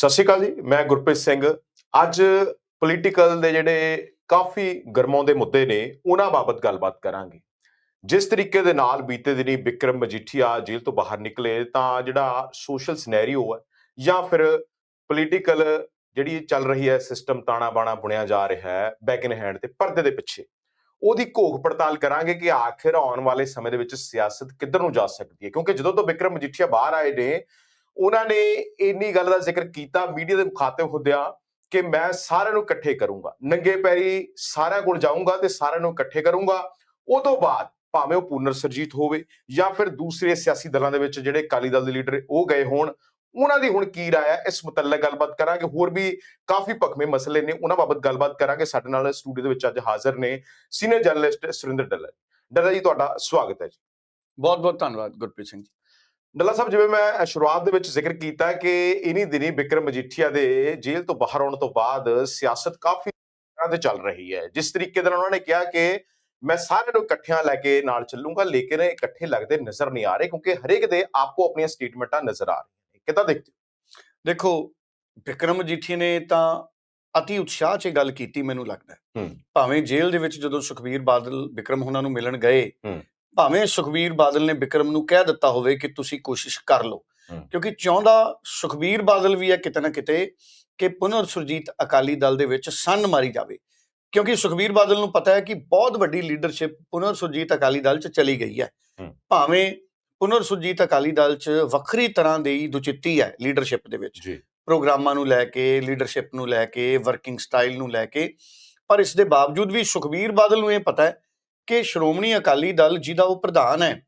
ਸਤਿ ਸ਼੍ਰੀ ਅਕਾਲ ਜੀ, ਮੈਂ ਗੁਰਪ੍ਰੀਤ ਸਿੰਘ। ਅੱਜ ਪੋਲੀਟੀਕਲ ਦੇ ਜਿਹੜੇ ਕਾਫੀ ਗਰਮਾਉਂਦੇ ਮੁੱਦੇ ਨੇ, ਉਹਨਾਂ ਬਾਬਤ ਗੱਲਬਾਤ ਕਰਾਂਗੇ। ਜਿਸ ਤਰੀਕੇ ਦੇ ਨਾਲ ਬੀਤੇ ਦਿਨੀ ਵਿਕਰਮ ਮਜੀਠੀਆ ਜੇਲ੍ਹ ਤੋਂ ਬਾਹਰ ਨਿਕਲੇ, ਤਾਂ ਜਿਹੜਾ ਸੋਸ਼ਲ ਸਿਨੈਰੀਓ ਹੈ, ਜਾਂ ਫਿਰ ਪੋਲੀਟੀਕਲ ਜਿਹੜੀ ਚੱਲ ਰਹੀ ਹੈ ਸਿਸਟਮ ਤਾਣਾ ਬਾਣਾ ਬੁਣਿਆ ਜਾ ਰਿਹਾ ਹੈ ਬੈਕ ਇਨ ਹੈਂਡ ਤੇ ਪਰਦੇ ਦੇ ਪਿੱਛੇ। ਉਹਦੀ ਘੋਖ ਪੜਤਾਲ ਕਰਾਂਗੇ ਕਿ ਆਖਿਰ ਆਉਣ ਵਾਲੇ ਸਮੇਂ ਦੇ ਵਿੱਚ ਸਿਆਸਤ ਕਿੱਧਰ ਨੂੰ ਜਾ ਸਕਦੀ ਹੈ, ਕਿਉਂਕਿ ਜਦੋਂ ਤੋਂ ਵਿਕਰਮ ਮਜੀਠੀਆ ਬਾਹਰ ਆਏ ਨੇ ਉਹਨਾਂ ਨੇ ਇੰਨੀ ਗੱਲ ਦਾ ਜ਼ਿਕਰ ਕੀਤਾ, ਮੀਡੀਆ ਦੇ ਮੁਖਾਤਬ ਹੁੰਦਿਆਂ ਕਿ ਮੈਂ ਸਾਰਿਆਂ ਨੂੰ ਇਕੱਠੇ ਕਰੂੰਗਾ। ਨੰਗੇ ਪੈਰੀ ਸਾਰਿਆਂ ਕੋਲ ਜਾਊਂਗਾ ਤੇ ਸਾਰਿਆਂ ਨੂੰ ਇਕੱਠੇ ਕਰੂੰਗਾ। ਉਹ ਤੋਂ ਬਾਅਦ ਭਾਵੇਂ ਉਹ ਪੂਨਰ ਸਰਜੀਤ ਹੋਵੇ ਜਾਂ ਫਿਰ ਦੂਸਰੇ ਸਿਆਸੀ ਦਲਾਂ ਦੇ ਵਿੱਚ ਜਿਹੜੇ ਅਕਾਲੀ ਦਲ ਦੇ ਲੀਡਰ ਉਹ ਗਏ ਹੋਣ, ਉਹਨਾਂ ਦੀ ਹੁਣ ਕੀ ਰਾਏ ਹੈ? ਇਸ ਮੁਤਲਕ ਗੱਲਬਾਤ ਕਰਾਂਗੇ। ਹੋਰ ਵੀ ਕਾਫੀ ਭਖਵੇਂ ਮਸਲੇ ਨੇ, ਉਹਨਾਂ ਬਾਬਤ ਗੱਲਬਾਤ ਕਰਾਂਗੇ। ਸਾਡੇ ਨਾਲ ਸਟੂਡੀਓ ਦੇ ਵਿੱਚ ਅੱਜ ਹਾਜ਼ਰ ਨੇ ਸੀਨੀਅਰ ਜਰਨਲਿਸਟ ਸੁਰਿੰਦਰ ਡੱਲਾ ਡੱਲਾ ਜੀ, ਤੁਹਾਡਾ ਸਵਾਗਤ ਹੈ ਜੀ। ਬਹੁਤ ਬਹੁਤ ਧੰਨਵਾਦ ਗੁਰਪ੍ਰੀਤ ਸਿੰਘ ਜੀ। ਡੱਲਾ ਸਾਹਿਬ ਜਿਵੇਂ ਮੈਂ ਸ਼ੁਰੂਆਤ ਦੇ ਵਿੱਚ ਜ਼ਿਕਰ ਕੀਤਾ ਕਿ ਇਨੀ ਦਿਨੀ ਵਿਕਰਮ ਮਜੀਠੀਆ ਦੇ ਜੇਲ੍ਹ ਤੋਂ ਬਾਹਰ ਆਉਣ ਤੋਂ ਬਾਅਦ ਸਿਆਸਤ ਕਾਫੀ ਤਰ੍ਹਾਂ ਤੇ ਚੱਲ ਰਹੀ ਹੈ ਜਿਸ ਤਰੀਕੇ ਨਾਲ ਉਹਨਾਂ ਨੇ ਕਿਹਾ ਕਿ ਮੈਂ ਸਾਰਿਆਂ ਨੂੰ ਇਕੱਠਿਆਂ ਲੈ ਕੇ ਨਾਲ ਚੱਲੂੰਗਾ ਲੇਕਿਨ ਇਕੱਠੇ ਲੱਗਦੇ ਨਜ਼ਰ ਨਹੀਂ ਆ ਰਹੇ ਕਿਉਂਕਿ ਹਰੇਕ ਦੇ ਆਪੋ ਆਪਣੀਆਂ ਸਟੇਟਮੈਂਟਾਂ ਨਜ਼ਰ ਆ ਰਹੀਆਂ ਨੇ ਕਿੱਦਾਂ ਦੇਖਦੇ ਹੋ? ਦੇਖੋ ਵਿਕਰਮ ਜੀਠੀ ਨੇ ਤਾਂ ਅਤੀ ਉਤਸ਼ਾਹ 'ਚ ਗੱਲ ਕੀਤੀ ਮੈਨੂੰ ਲੱਗਦਾ। ਭਾਵੇਂ ਜੇਲ੍ਹ ਦੇ ਵਿੱਚ ਜਦੋਂ ਸੁਖਬੀਰ ਬਾਦਲ ਵਿਕਰਮ ਉਹਨਾਂ ਨੂੰ ਮਿਲਣ ਗਏ। ਭਾਵੇਂ ਸੁਖਬੀਰ ਬਾਦਲ ਨੇ ਵਿਕਰਮ ਨੂੰ ਕਹਿ ਦਿੱਤਾ ਹੋਵੇ ਕਿ ਤੁਸੀਂ ਕੋਸ਼ਿਸ਼ ਕਰ ਲਓ। ਕਿਉਂਕਿ ਚਾਹੁੰਦਾ ਸੁਖਬੀਰ ਬਾਦਲ ਵੀ ਹੈ ਕਿਤੇ ਨਾ ਕਿਤੇ ਕਿ ਪੁਨਰ ਸੁਰਜੀਤ ਅਕਾਲੀ ਦਲ ਦੇ ਵਿੱਚ ਸੰਨ ਮਾਰੀ ਜਾਵੇ। ਕਿਉਂਕਿ ਸੁਖਬੀਰ ਬਾਦਲ ਨੂੰ ਪਤਾ ਹੈ ਕਿ ਬਹੁਤ ਵੱਡੀ ਲੀਡਰਸ਼ਿਪ ਪੁਨਰ ਸੁਰਜੀਤ ਅਕਾਲੀ ਦਲ 'ਚ ਚਲੀ ਗਈ ਹੈ। ਭਾਵੇਂ ਪੁਨਰ ਸੁਰਜੀਤ ਅਕਾਲੀ ਦਲ 'ਚ ਵੱਖਰੀ ਤਰ੍ਹਾਂ ਦੀ ਦੁਚਿੱਤੀ ਹੈ ਲੀਡਰਸ਼ਿਪ ਦੇ ਵਿੱਚ। ਪ੍ਰੋਗਰਾਮਾਂ ਨੂੰ ਲੈ ਕੇ ਲੀਡਰਸ਼ਿਪ ਨੂੰ ਲੈ ਕੇ ਵਰਕਿੰਗ ਸਟਾਈਲ ਨੂੰ ਲੈ ਕੇ ਪਰ ਇਸ ਦੇ ਬਾਵਜੂਦ ਵੀ ਸੁਖਬੀਰ ਬਾਦਲ ਨੂੰ ਇਹ ਪਤਾ ਹੈ ਕਿ ਸ਼੍ਰੋਮਣੀ ਅਕਾਲੀ ਦਲ ਜਿਹਦਾ ਉਹ ਪ੍ਰਧਾਨ ਹੈ।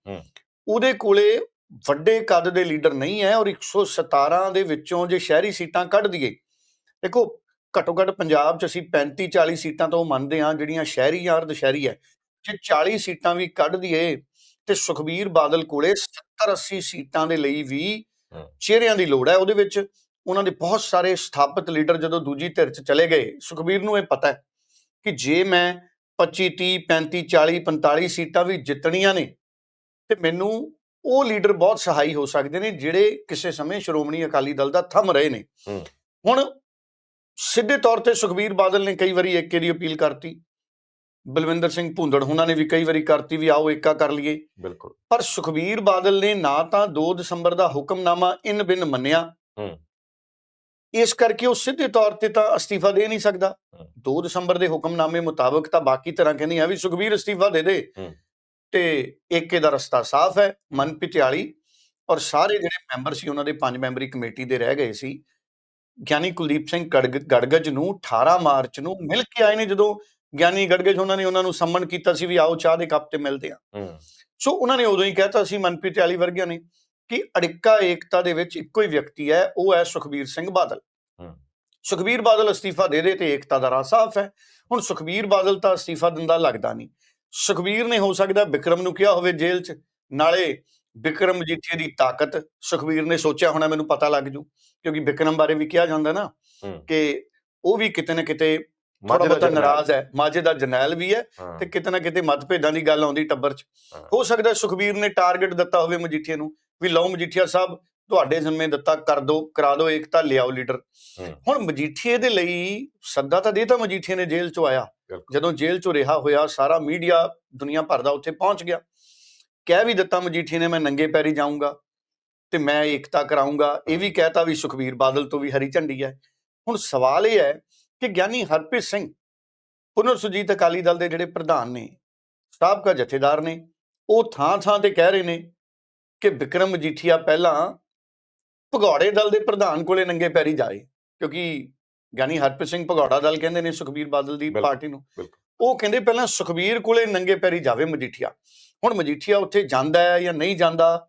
ਉਹਦੇ ਕੋਲੇ ਵੱਡੇ ਕੱਦ ਦੇ ਲੀਡਰ ਨਹੀਂ ਹੈ ਔਰ 117 ਦੇ ਵਿੱਚੋਂ ਜੇ ਸ਼ਹਿਰੀ ਸੀਟਾਂ ਕੱਢ ਦਈਏ ਦੇਖੋ ਘੱਟੋ ਘੱਟ ਪੰਜਾਬ 'ਚ ਅਸੀਂ 35 40 ਸੀਟਾਂ ਤੋਂ ਮੰਨਦੇ ਹਾਂ ਜਿਹੜੀਆਂ ਸ਼ਹਿਰੀ ਜਾਂ ਅਰਧ ਸ਼ਹਿਰੀ ਹੈ ਜੇ 40 ਸੀਟਾਂ ਵੀ ਕੱਢ ਦਈਏ ਤੇ ਸੁਖਬੀਰ ਬਾਦਲ ਕੋਲੇ 70 80 ਸੀਟਾਂ ਦੇ ਲਈ ਵੀ। ਚਿਹਰਿਆਂ ਦੀ ਲੋੜ ਹੈ ਉਹਦੇ ਵਿੱਚ ਉਹਨਾਂ ਦੇ ਬਹੁਤ ਸਾਰੇ ਸਥਾਪਿਤ ਲੀਡਰ ਜਦੋਂ ਦੂਜੀ ਧਿਰ 'ਚ ਚਲੇ ਗਏ ਸੁਖਬੀਰ ਨੂੰ ਇਹ ਪਤਾ ਹੈ ਕਿ ਜੇ ਮੈਂ 25 30 35 40 45 ਸੀਟਾਂ ਵੀ ਜਿੱਤਣੀਆਂ ਨੇ ਤੇ ਮੈਨੂੰ ਉਹ ਲੀਡਰ ਬਹੁਤ ਸਹਾਈ ਹੋ ਸਕਦੇ ਨੇ ਜਿਹੜੇ ਕਿਸੇ ਸਮੇਂ ਸ਼੍ਰੋਮਣੀ ਅਕਾਲੀ ਦਲ ਦਾ ਥੰਮ ਰਹੇ ਨੇ। ਹੁਣ ਸਿੱਧੇ ਤੌਰ ਤੇ ਸੁਖਬੀਰ ਬਾਦਲ ਨੇ ਕਈ ਵਾਰੀ ਏਕੇ ਦੀ ਅਪੀਲ ਕਰਤੀ ਬਲਵਿੰਦਰ ਸਿੰਘ ਭੁੰਦੜ ਉਹਨਾਂ ਨੇ ਵੀ ਕਈ ਵਾਰੀ ਕਰਤੀ ਵੀ ਆਓ ਏਕਾ ਕਰ ਲਈਏ ਬਿਲਕੁਲ ਪਰ ਸੁਖਬੀਰ ਬਾਦਲ ਨੇ ਨਾ ਤਾਂ 2 ਦਸੰਬਰ ਦਾ ਹੁਕਮਨਾਮਾ ਇਨ ਬਿਨ ਮੰਨਿਆ। ਇਸ ਕਰਕੇ ਉਹ ਸਿੱਧੇ ਤੌਰ ਤੇ ਤਾਂ ਅਸਤੀਫਾ ਦੇ ਨਹੀਂ ਸਕਦਾ। ਹੂੰ। 2 ਦਸੰਬਰ ਦੇ ਹੁਕਮਨਾਮੇ ਮੁਤਾਬਕ ਤਾਂ ਬਾਕੀ ਤਰ੍ਹਾਂ ਕਹਿੰਦੀਆਂ ਵੀ ਸੁਖਬੀਰ ਅਸਤੀਫਾ ਦੇ ਦੇ। ਤੇ ਏਕੇ ਦਾ ਰਸਤਾ ਸਾਫ਼ ਹੈ ਮਨ ਪਿਤਿਆਲੀ ਔਰ ਸਾਰੇ ਜਿਹੜੇ ਮੈਂਬਰ ਸੀ ਉਹਨਾਂ ਦੇ ਪੰਜ ਮੈਂਬਰੀ ਕਮੇਟੀ ਦੇ ਰਹਿ ਗਏ ਸੀ। ਗਿਆਨੀ ਕੁਲਦੀਪ ਸਿੰਘ ਗੜਗ- ਗੜਗੜ ਨੂੰ 18 ਮਾਰਚ ਨੂੰ ਮਿਲ ਕੇ ਆਏ ਨੇ ਜਦੋਂ ਗਿਆਨੀ ਗੜਗੜ ਉਹਨਾਂ ਨੇ ਉਹਨਾਂ ਨੂੰ ਸੰਮਨ ਕੀਤਾ ਸੀ ਵੀ ਆਓ ਚਾਹ ਦੇ ਕੱਪ ਤੇ ਮਿਲਦੇ ਆ। ਸੋ ਉਹਨਾਂ ਨੇ ਉਦੋਂ ਹੀ ਕਹਿਤਾ ਸੀ ਮਨਪ੍ਰੀਤ ਆਲੀ ਵਰਗਿਆਂ ਨੇ ਕਿ ਅੜਿੱਕਾ ਏਕਤਾ ਦੇ ਵਿੱਚ ਇੱਕੋ ਹੀ ਵਿਅਕਤੀ ਹੈ ਉਹ ਹੈ ਸੁਖਬੀਰ ਸਿੰਘ ਬਾਦਲ। ਸੁਖਬੀਰ ਬਾਦਲ ਅਸਤੀਫਾ ਦੇ ਦੇ ਤੇ ਏਕਤਾ ਦਾ ਰਾਹ ਸਾਫ਼ ਹੈ ਹੁਣ ਸੁਖਬੀਰ ਬਾਦਲ ਤਾਂ ਅਸਤੀਫਾ ਦਿੰਦਾ ਲੱਗਦਾ ਨਹੀਂ ਸੁਖਬੀਰ ਨੇ ਹੋ ਸਕਦਾ ਵਿਕਰਮ ਨੂੰ ਕਿਹਾ ਹੋਵੇ ਜੇਲ੍ਹ 'ਚ ਨਾਲੇ ਵਿਕਰਮ ਮਜੀਠੀਆ ਦੀ ਤਾਕਤ ਸੁਖਬੀਰ ਨੇ ਸੋਚਿਆ ਹੋਣਾ ਮੈਨੂੰ ਪਤਾ ਲੱਗ ਜੂ ਕਿਉਂਕਿ ਵਿਕਰਮ ਬਾਰੇ ਵੀ ਕਿਹਾ ਜਾਂਦਾ ਨਾ ਕਿ ਉਹ ਵੀ ਕਿਤੇ ਨਾ ਕਿਤੇ ਥੋੜਾ ਬਹੁਤਾ। ਨਾਰਾਜ਼ ਹੈ ਮਾਝੇ ਦਾ ਜਰਨੈਲ ਵੀ ਹੈ ਤੇ ਕਿਤੇ ਨਾ ਕਿਤੇ ਮਤਭੇਦਾਂ ਦੀ ਗੱਲ ਆਉਂਦੀ ਟੱਬਰ 'ਚ ਹਾਂ। ਹੋ ਸਕਦਾ ਸੁਖਬੀਰ ਨੇ ਟਾਰਗੇਟ ਦਿੱਤਾ ਹੋਵੇ ਮਜੀਠੀਆ ਨੂੰ ਵੀ ਲਓ ਮਜੀਠੀਆ ਸਾਹਿਬ ਤੁਹਾਡੇ ਜ਼ਿੰਮੇ ਦਿੱਤਾ ਕਰ ਦੋ ਕਰਾ ਦਿਓ ਏਕਤਾ ਲਿਆਓ ਲੀਡਰ। ਹੁਣ ਮਜੀਠੀਏ ਦੇ ਲਈ ਸੱਦਾ ਤਾਂ ਦੇਤਾ ਮਜੀਠੀਏ ਨੇ ਜੇਲ੍ਹ 'ਚੋਂ ਆਇਆ। ਜਦੋਂ ਜੇਲ੍ਹ 'ਚੋਂ ਰਿਹਾ ਹੋਇਆ ਸਾਰਾ ਮੀਡੀਆ ਦੁਨੀਆ ਭਰ ਦਾ ਉੱਥੇ ਪਹੁੰਚ ਗਿਆ। ਕਹਿ ਵੀ ਦਿੱਤਾ ਮਜੀਠੀਏ ਨੇ ਮੈਂ ਨੰਗੇ ਪੈਰੀ ਜਾਊਂਗਾ ਤੇ ਮੈਂ ਏਕਤਾ ਕਰਾਊਂਗਾ। ਇਹ ਵੀ ਕਹਿਤਾ ਵੀ ਸੁਖਬੀਰ ਬਾਦਲ ਤੋਂ ਵੀ ਹਰੀ ਝੰਡੀ ਹੈ। ਹੁਣ ਸਵਾਲ ਇਹ ਹੈ ਕਿ ਗਿਆਨੀ ਹਰਪ੍ਰੀਤ ਸਿੰਘ ਪੁਨਰ ਸੁਜੀਤ ਅਕਾਲੀ ਦਲ ਦੇ ਜਿਹੜੇ ਪ੍ਰਧਾਨ ਨੇ ਸਾਬਕਾ ਜਥੇਦਾਰ ਨੇ ਉਹ ਥਾਂ ਥਾਂ ਤੇ ਕਹਿ ਰਹੇ ਨੇ ਕਿ ਵਿਕਰਮ ਮਜੀਠੀਆ ਪਹਿਲਾਂ ਭਗੌੜੇ ਦਲ ਦੇ ਪ੍ਰਧਾਨ ਕੋਲੇ ਨੰਗੇ ਪੈਰੀ ਜਾਏ ਕਿਉਂਕਿ ਗਿਆਨੀ ਹਰਪ੍ਰੀਤ ਸਿੰਘ ਭਗੌੜਾ ਦਲ ਕਹਿੰਦੇ ਨੇ ਸੁਖਬੀਰ ਬਾਦਲ ਦੀ ਪਾਰਟੀ ਨੂੰ। ਉਹ ਕਹਿੰਦੇ ਪਹਿਲਾਂ ਸੁਖਬੀਰ ਕੋਲੇ ਨੰਗੇ ਪੈਰੀ ਜਾਵੇ ਮਜੀਠੀਆ। ਹੁਣ ਮਜੀਠੀਆ ਉੱਥੇ ਜਾਂਦਾ ਹੈ ਜਾਂ ਨਹੀਂ ਜਾਂਦਾ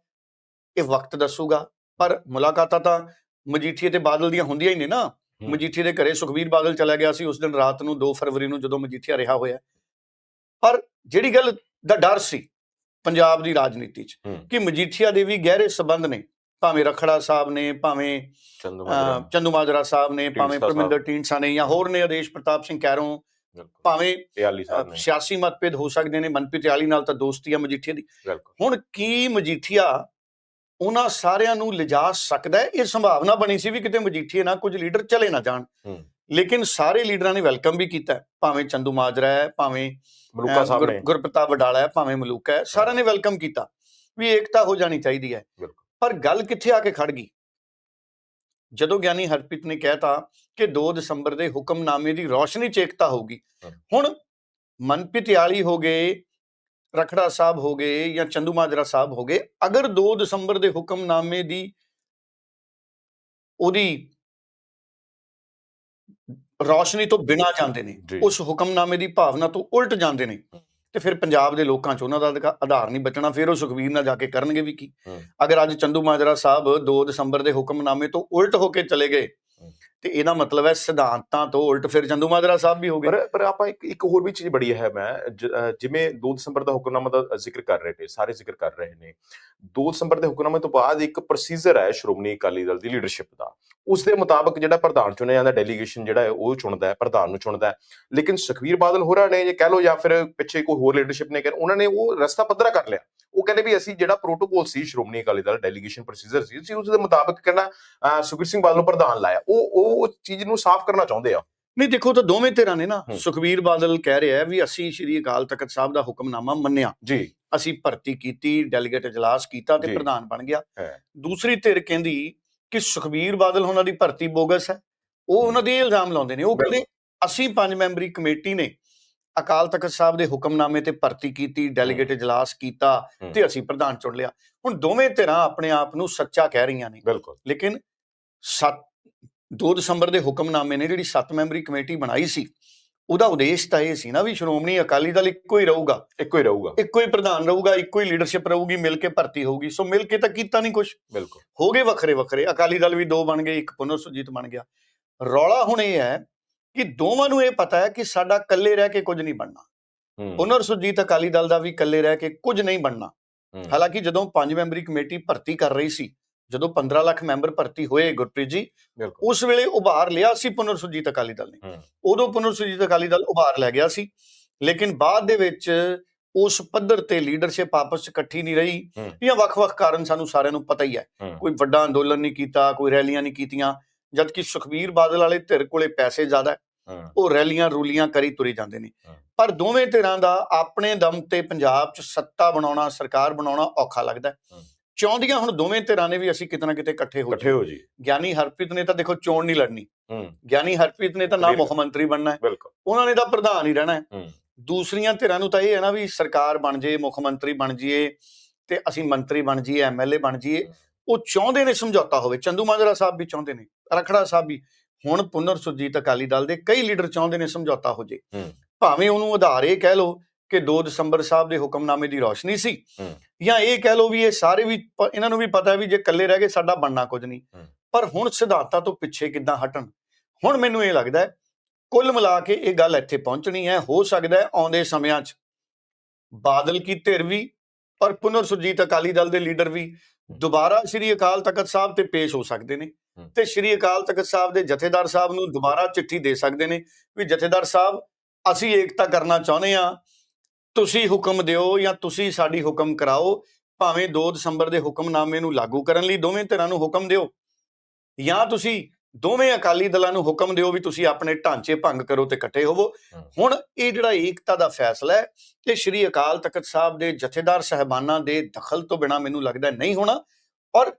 ਇਹ ਵਕਤ ਦੱਸੂਗਾ। ਪਰ ਮੁਲਾਕਾਤਾਂ ਤਾਂ ਮਜੀਠੀਏ ਤੇ ਬਾਦਲ ਦੀਆਂ ਹੁੰਦੀਆਂ ਹੀ ਨੇ ਨਾ। ਹੂੰ। ਮਜੀਠੀਏ ਦੇ ਘਰੇ ਸੁਖਬੀਰ ਬਾਦਲ ਚਲਾ ਗਿਆ ਸੀ ਉਸ ਦਿਨ ਰਾਤ ਨੂੰ 2 ਫਰਵਰੀ ਨੂੰ ਜਦੋਂ ਮਜੀਠੀਆ ਰਿਹਾ ਹੋਇਆ। ਪਰ ਜਿਹੜੀ ਗੱਲ ਦਾ ਡਰ ਸੀ ਪੰਜਾਬ ਦੀ ਰਾਜਨੀਤੀ 'ਚ। ਕਿ ਮਜੀਠੀਆ ਦੇ ਵੀ ਗਹਿਰੇ ਸਬੰਧ ਨੇ ਭਾਵੇਂ ਰਖੜਾ ਸਾਹਿਬ ਨੇ ਭਾਵੇਂ ਚੰਦੂ ਅਹ, ਮਾਜਰਾ। ਚੰਦੂ ਮਾਜਰਾ ਸਾਹਿਬ ਨੇ ਭਾਵੇਂ। ਪਰਮਿੰਦਰ ਢੀਂਡਸਾ ਨੇ ਜਾਂ ਹੋਰ ਨੇ ਆਦੇਸ਼ ਪ੍ਰਤਾਪ ਸਿੰਘ ਕੈਰੋਂ ਭਾਵੇਂ ਆਲੀ ਸਾਹਿਬ ਨੇ। ਸਿਆਸੀ ਮਤਭੇਦ ਹੋ ਸਕਦੇ ਨੇ ਮਨਪ੍ਰੀਤ ਆਲੀ ਨਾਲ ਤਾਂ ਦੋਸਤੀ ਆ ਮਜੀਠੀਆ ਦੀ। ਹੁਣ ਕੀ ਮਜੀਠੀਆ ਉਹਨਾਂ ਸਾਰਿਆਂ ਨੂੰ ਲਿਜਾ ਸਕਦਾ ਇਹ ਸੰਭਾਵਨਾ ਬਣੀ ਸੀ ਵੀ ਕਿਤੇ ਮਜੀਠੀਏ ਨਾਲ ਕੁਝ ਲੀਡਰ ਚਲੇ ਨਾ ਜਾਣ। ਲੇਕਿਨ ਸਾਰੇ ਲੀਡਰਾਂ ਨੇ ਵੈਲਕਮ ਵੀ ਕੀਤਾ। ਭਾਵੇਂ ਚੰਦੂ ਮਾਜਰਾ ਹੈ ਭਾਵੇਂ ਮਲੂਕਾ ਸਾਹਿਬ ਨੇ ਗੁਰਪ੍ਰਤਾਪ ਵਡਾਲਾ ਹੈ ਭਾਵੇਂ ਮਲੂਕਾ ਹੈ ਸਾਰਿਆਂ ਨੇ ਵੈਲਕਮ ਕੀਤਾ ਵੀ ਏਕਤਾ ਹੋ ਜਾਣੀ ਚਾਹੀਦੀ ਹੈ। ਪਰ ਗੱਲ ਕਿੱਥੇ ਆ ਕੇ ਖੜ ਗਈ ਜਦੋਂ ਗਿਆਨੀ ਹਰਪ੍ਰੀਤ ਨੇ ਕਹਿਤਾ ਕਿ 2 ਦਸੰਬਰ ਦੇ ਹੁਕਮਨਾਮੇ ਦੀ ਰੌਸ਼ਨੀ ਚ ਏਕਤਾ ਹੋਊਗੀ। ਹੁਣ ਮਨਪ੍ਰੀਤ ਯਾਲੀ ਹੋ ਗਏ ਰਖੜਾ ਸਾਹਿਬ ਹੋ ਗਏ ਜਾਂ ਚੰਦੂ ਮਾਜਰਾ ਸਾਹਿਬ ਹੋ ਗਏ ਅਗਰ 2 ਦਸੰਬਰ ਦੇ ਹੁਕਮਨਾਮੇ ਦੀ ਉਹਦੀ ਰੌਸ਼ਨੀ ਤੋਂ ਬਿਨਾ ਜਾਂਦੇ ਨੇ। ਉਸ ਹੁਕਮਨਾਮੇ ਦੀ ਭਾਵਨਾ ਤੋਂ ਉਲਟ ਜਾਂਦੇ ਨੇ ਤੇ ਫਿਰ ਪੰਜਾਬ ਦੇ ਲੋਕਾਂ 'ਚ ਉਹਨਾਂ ਦਾ ਆਧਾਰ ਨਹੀਂ ਬਚਣਾ ਫਿਰ ਉਹ ਸੁਖਵੀਰ ਨਾਲ ਜਾ ਕੇ ਕਰਨਗੇ ਵੀ ਕੀ। ਅਗਰ ਅੱਜ ਚੰਦੂ ਮਾਜਰਾ ਸਾਹਿਬ 2 ਦਸੰਬਰ ਦੇ ਹੁਕਮਨਾਮੇ ਤੋਂ ਉਲਟ ਹੋ ਕੇ ਚਲੇ ਗਏ। ਤੇ ਇਹਦਾ ਮਤਲਬ ਹੈ ਸਿਧਾਂਤਾਂ ਤੋਂ ਉਲਟ ਫਿਰ ਚੰਦੂ ਮਾਜਰਾ ਸਾਹਿਬ ਵੀ ਹੋ ਗਏ। ਪਰ ਪਰ ਆਪਾਂ ਇੱਕ ਇੱਕ ਹੋਰ ਵੀ ਚੀਜ਼ ਬੜੀ ਹੈ ਮੈਂ ਜਿਵੇਂ 2 ਦਸੰਬਰ ਦਾ ਹੁਕਮਨਾਮਾ ਦਾ ਜ਼ਿਕਰ ਕਰ ਰਹੇ ਨੇ, ਸਾਰੇ ਜ਼ਿਕਰ ਕਰ ਰਹੇ ਨੇ। 2 ਦਸੰਬਰ ਦੇ ਹੁਕਮਨਾਮੇ ਤੋਂ ਬਾਅਦ ਇੱਕ ਪ੍ਰੋਸੀਜਰ ਹੈ ਸ਼੍ਰੋਮਣੀ ਅਕਾਲੀ ਦਲ ਦੀ ਲੀਡਰਸ਼ਿਪ ਦਾ। ਉਸ ਦੇ ਮੁਤਾਬਕ ਜਿਹੜਾ ਪ੍ਰਧਾਨ ਚੁਣਿਆ ਜਾਂਦਾ ਡੈਲੀਗੇਸ਼ਨ ਜਿਹੜਾ ਹੈ, ਉਹ ਚੁਣਦਾ ਹੈ, ਪ੍ਰਧਾਨ ਨੂੰ ਚੁਣਦਾ ਹੈ। ਲੇਕਿਨ ਸੁਖਵੀਰ ਬਾਦਲ ਹੋਰਾਂ ਨੇ ਜੇ ਕਹਿ ਲਓ ਜਾਂ ਫਿਰ ਪਿੱਛੇ ਕੋਈ ਹੋਰ ਲੀਡਰਸ਼ਿਪ ਨੇ ਕਰ ਉਹਨਾਂ ਨੇ ਉਹ ਰਸਤਾ ਪੱਧਰਾ ਕਰ ਲਿਆ। ਉਹ ਕਹਿੰਦੇ ਵੀ ਅਸੀਂ ਜਿਹੜਾ ਪ੍ਰੋਟੋਕੋਲ ਸੀ ਸ਼੍ਰੋਮਣੀ ਅਕਾਲੀ ਦਲ ਡੈਲੀਗੇਸ਼ਨ ਪ੍ਰੋਸੀਜਰ ਸੀ, ਅਸੀਂ ਉਸ ਦੇ ਮੁਤਾਬਕ ਕਹਿੰਦਾ ਅਹ ਸੁਖਬੀਰ ਸਿੰਘ ਬਾਦਲ ਨੂੰ ਪ੍ਰਧਾਨ ਲਾਇਆ। ਉਹ ਉਹ ਚੀਜ਼ ਨੂੰ ਸਾਫ਼ ਕਰਨਾ ਚਾਹੁੰਦੇ ਆ। ਨਹੀਂ ਦੇਖੋ ਤਾਂ ਦੋਵੇਂ ਧਿਰਾਂ ਨੇ ਨਾ। ਸੁਖਵੀਰ ਬਾਦਲ ਕਹਿ ਰਿਹਾ ਵੀ ਅਸੀਂ ਸ਼੍ਰੀ ਅਕਾਲ ਤਖਤ ਸਾਹਿਬ ਦਾ ਹੁਕਮਨਾਮਾ ਮੰਨਿਆ। ਜੀ। ਅਸੀਂ ਭਰਤੀ ਕੀਤੀ ਡੈਲੀਗੇਟ ਇਜਲਾਸ ਕੀਤਾ ਤੇ। ਪ੍ਰਧਾਨ ਬਣ ਗਿਆ। ਦੂਸਰੀ ਧਿਰ ਕਹਿੰਦੀ ਕਿ ਸੁਖਬੀਰ ਬਾਦਲ ਉਹਨਾਂ ਦੀ ਭਰਤੀ ਬੋਗਸ ਹੈ। ਉਹ ਉਹਨਾਂ ਦੇ ਇਲਜ਼ਾਮ ਲਾਉਂਦੇ ਨੇ। ਉਹ ਕਹਿੰਦੇ ਅਸੀਂ ਪੰਜ ਮੈਂਬਰੀ ਕਮੇਟੀ ਨੇ ਅਕਾਲ ਤਖਤ ਸਾਹਿਬ ਦੇ ਹੁਕਮਨਾਮੇ ਤੇ ਭਰਤੀ ਕੀਤੀ ਡੈਲੀਗੇਟ ਇਜਲਾਸ ਕੀਤਾ। ਤੇ ਅਸੀਂ ਪ੍ਰਧਾਨ ਚੁਣ ਲਿਆ। ਹੁਣ ਦੋਵੇਂ ਧਿਰਾਂ ਆਪਣੇ ਆਪ ਨੂੰ ਸੱਚਾ ਕਹਿ ਰਹੀਆਂ ਨੇ। ਬਿਲਕੁਲ। ਲੇਕਿਨ 7 2 ਦਸੰਬਰ ਦੇ ਹੁਕਮਨਾਮੇ ਨੇ ਜਿਹੜੀ 7 ਮੈਂਬਰੀ ਕਮੇਟੀ ਬਣਾਈ ਸੀ ਉਹਦਾ ਉਦੇਸ਼ ਤਾਂ ਇਹ ਸੀ ਨਾ ਵੀ ਸ਼੍ਰੋਮਣੀ ਅਕਾਲੀ ਦਲ ਇੱਕੋ ਹੀ ਰਹੂਗਾ। ਇੱਕੋ ਹੀ ਰਹੂਗਾ। ਇੱਕੋ ਹੀ ਪ੍ਰਧਾਨ ਰਹੂਗਾ ਇੱਕੋ ਹੀ ਲੀਡਰਸ਼ਿਪ ਰਹੂਗੀ ਮਿਲ ਕੇ ਭਰਤੀ ਹੋਊਗੀ। ਸੋ ਮਿਲ ਕੇ ਤਾਂ ਕੀਤਾ ਨਹੀਂ ਕੁਝ ਬਿਲਕੁਲ। ਹੋ ਗਏ ਵੱਖਰੇ ਵੱਖਰੇ ਅਕਾਲੀ ਦਲ ਵੀ ਦੋ ਬਣ ਗਏ ਇੱਕ ਪੁਨਰ ਸੁਰਜੀਤ ਬਣ ਗਿਆ। ਰੌਲਾ ਹੁਣ ਇਹ ਹੈ ਕਿ ਦੋਵਾਂ ਨੂੰ ਇਹ ਪਤਾ ਹੈ ਕਿ ਸਾਡਾ ਇਕੱਲੇ ਰਹਿ ਕੇ ਕੁਝ ਨਹੀਂ ਬਣਨਾ। ਪੁਨਰ ਸੁਰਜੀਤ ਅਕਾਲੀ ਦਲ ਦਾ ਵੀ ਇਕੱਲੇ ਰਹਿ ਕੇ ਕੁਝ ਨਹੀਂ ਬਣਨਾ। ਹਾਲਾਂਕਿ ਜਦੋਂ ਪੰਜ ਮੈਂਬਰੀ ਕਮੇਟੀ ਭਰਤੀ ਕਰ ਰਹੀ ਸੀ ਜਦੋਂ 15 ਲੱਖ ਮੈਂਬਰ ਭਰਤੀ ਹੋਏ ਗੁਰਪ੍ਰੀਤ ਜੀ ਬਿਲਕੁਲ ਉਸ ਵੇਲੇ ਉਭਾਰ ਲਿਆ ਸੀ ਪੁਨਰ ਸੁਰਜੀਤ ਅਕਾਲੀ ਦਲ ਨੇ। ਉਦੋਂ ਪੁਨਰ ਸੁਰਜੀਤ ਅਕਾਲੀ ਦਲ ਉਭਾਰ ਲੈ ਗਿਆ ਸੀ ਲੇਕਿਨ ਬਾਅਦ ਦੇ ਵਿੱਚ ਉਸ ਪੱਧਰ ਤੇ ਲੀਡਰਸ਼ਿਪ ਆਪਸ ਚ ਇਕੱਠੀ ਨਹੀਂ ਰਹੀ। ਜਾਂ ਵੱਖ-ਵੱਖ ਕਾਰਨ ਸਾਨੂੰ ਸਾਰਿਆਂ ਨੂੰ ਪਤਾ ਹੀ ਹੈ। ਕੋਈ ਵੱਡਾ ਅੰਦੋਲਨ ਨਹੀਂ ਕੀਤਾ ਕੋਈ ਰੈਲੀਆਂ ਨਹੀਂ ਕੀਤੀਆਂ ਜਦਕਿ ਸੁਖਬੀਰ ਬਾਦਲ ਵਾਲੇ ਧਿਰ ਕੋਲੇ ਪੈਸੇ ਜ਼ਿਆਦਾ ਉਹ ਰੈਲੀਆਂ ਰੂਲੀਆਂ ਕਰੀ ਤੁਰੇ ਜਾਂਦੇ ਨੇ। ਪਰ ਦੋਵੇਂ ਧਿਰਾਂ ਦਾ ਆਪਣੇ ਦਮ ਤੇ ਪੰਜਾਬ 'ਚ ਸੱਤਾ ਬਣਾਉਣਾ ਸਰਕਾਰ ਬਣਾਉਣਾ ਔਖਾ ਲੱਗਦਾ। ਚਾਹੁੰਦੀਆਂ ਹੁਣ ਦੋਵੇਂ ਧਿਰਾਂ ਨੇ ਵੀ ਅਸੀਂ ਕਿਤੇ ਨਾ ਕਿਤੇ ਇਕੱਠੇ ਹੋ ਇਕੱਠੇ ਹੋ ਜੀ ਗਿਆਨੀ ਹਰਪ੍ਰੀਤ ਨੇ ਤਾਂ ਦੇਖੋ ਚੋਣ ਨਹੀਂ ਲੜਨੀ। ਹੂੰ। ਗਿਆਨੀ ਹਰਪ੍ਰੀਤ ਨੇ ਤਾਂ ਨਾ। ਮੁੱਖ ਮੰਤਰੀ ਬਣਨਾ ਹੈ। ਬਿਲਕੁਲ। ਉਹਨਾਂ ਨੇ ਤਾਂ ਪ੍ਰਧਾਨ ਹੀ ਰਹਿਣਾ ਹੈ। ਹੂੰ। ਦੂਸਰੀਆਂ ਧਿਰਾਂ ਨੂੰ ਤਾਂ ਇਹ ਹੈ ਨਾ ਵੀ ਸਰਕਾਰ ਬਣ ਜੇ ਮੁੱਖ ਮੰਤਰੀ ਬਣ ਜਾਈਏ ਤੇ ਅਸੀਂ ਮੰਤਰੀ ਬਣ ਜਾਈਏ ਐਮਐਲਏ ਬਣ ਜਾਈਏ। ਉਹ ਚਾਹੁੰਦੇ ਨੇ ਸਮਝੌਤਾ ਹੋਵੇ। ਚੰਦੂ ਮਾਜਰਾ ਸਾਹਿਬ ਵੀ ਚਾਹੁੰਦੇ ਨੇ ਰਖੜਾ ਸਾਹਿਬ ਵੀ। ਹੁਣ ਪੁਨਰ ਸੁਰਜੀਤ ਅਕਾਲੀ ਦਲ ਦੇ ਕਈ ਲੀਡਰ ਚਾਹੁੰਦੇ ਨੇ ਸਮਝੌਤਾ ਹੋ ਜੇ ਹੂੰ। ਭਾਵੇਂ ਉਹਨੂੰ ਆਧਾਰ ਇਹ ਕਹਿ ਲਓ ਕਿ 2 ਦਸੰਬਰ ਸਾਹਿਬ ਦੇ ਹੁਕਮਨਾਮੇ ਦੀ ਰੌਸ਼ਨੀ ਸੀ। ਜਾਂ ਇਹ ਕਹਿ ਲਓ ਵੀ ਇਹ ਸਾਰੇ ਵੀ ਇਹਨਾਂ ਨੂੰ ਵੀ ਪਤਾ ਵੀ ਜੇ ਇਕੱਲੇ ਰਹਿ ਗਏ ਸਾਡਾ ਬਣਨਾ ਕੁਝ ਨਹੀਂ। ਪਰ ਹੁਣ ਸਿਧਾਂਤਾਂ ਤੋਂ ਪਿੱਛੇ ਕਿੱਦਾਂ ਹਟਣ ਹੁਣ ਮੈਨੂੰ ਇਹ ਲੱਗਦਾ ਕੁੱਲ ਮਿਲਾ ਕੇ ਇਹ ਗੱਲ ਇੱਥੇ ਪਹੁੰਚਣੀ ਹੈ ਹੋ ਸਕਦਾ ਹੈ ਆਉਂਦੇ ਸਮਿਆਂ 'ਚ ਬਾਦਲ ਕੀ ਧਿਰ ਵੀ ਪਰ ਪੁਨਰ ਸੁਰਜੀਤ ਅਕਾਲੀ ਦਲ ਦੇ ਲੀਡਰ ਵੀ ਦੁਬਾਰਾ ਸ੍ਰੀ ਅਕਾਲ ਤਖਤ ਸਾਹਿਬ ਤੇ ਪੇਸ਼ ਹੋ ਸਕਦੇ ਨੇ। ਤੇ ਸ੍ਰੀ ਅਕਾਲ ਤਖਤ ਸਾਹਿਬ ਦੇ ਜਥੇਦਾਰ ਸਾਹਿਬ ਨੂੰ ਦੁਬਾਰਾ ਚਿੱਠੀ ਦੇ ਸਕਦੇ ਨੇ ਵੀ ਜਥੇਦਾਰ ਸਾਹਿਬ ਅਸੀਂ ਏਕਤਾ ਕਰਨਾ ਚਾਹੁੰਦੇ ਆ ਤੁਸੀਂ ਹੁਕਮ ਦਿਓ ਜਾਂ ਤੁਸੀਂ ਸਾਡੀ ਹੁਕਮ ਕਰਾਓ ਭਾਵੇਂ 2 ਦਸੰਬਰ ਦੇ ਹੁਕਮਨਾਮੇ ਨੂੰ ਲਾਗੂ ਕਰਨ ਲਈ ਦੋਵੇਂ ਧਿਰਾਂ ਨੂੰ ਹੁਕਮ ਦਿਓ ਜਾਂ ਤੁਸੀਂ ਦੋਵੇਂ ਅਕਾਲੀ ਦਲਾਂ ਨੂੰ ਹੁਕਮ ਦਿਓ ਵੀ ਤੁਸੀਂ ਆਪਣੇ ਢਾਂਚੇ ਭੰਗ ਕਰੋ ਤੇ ਇਕੱਠੇ ਹੋਵੋ। ਹੁਣ ਇਹ ਜਿਹੜਾ ਏਕਤਾ ਦਾ ਫੈਸਲਾ ਹੈ ਇਹ ਸ੍ਰੀ ਅਕਾਲ ਤਖਤ ਸਾਹਿਬ ਦੇ ਜਥੇਦਾਰ ਸਹਿਬਾਨਾਂ ਦੇ ਦਖਲ ਤੋਂ ਬਿਨਾ ਮੈਨੂੰ ਲੱਗਦਾ ਨਹੀਂ ਹੋਣਾ ਔਰ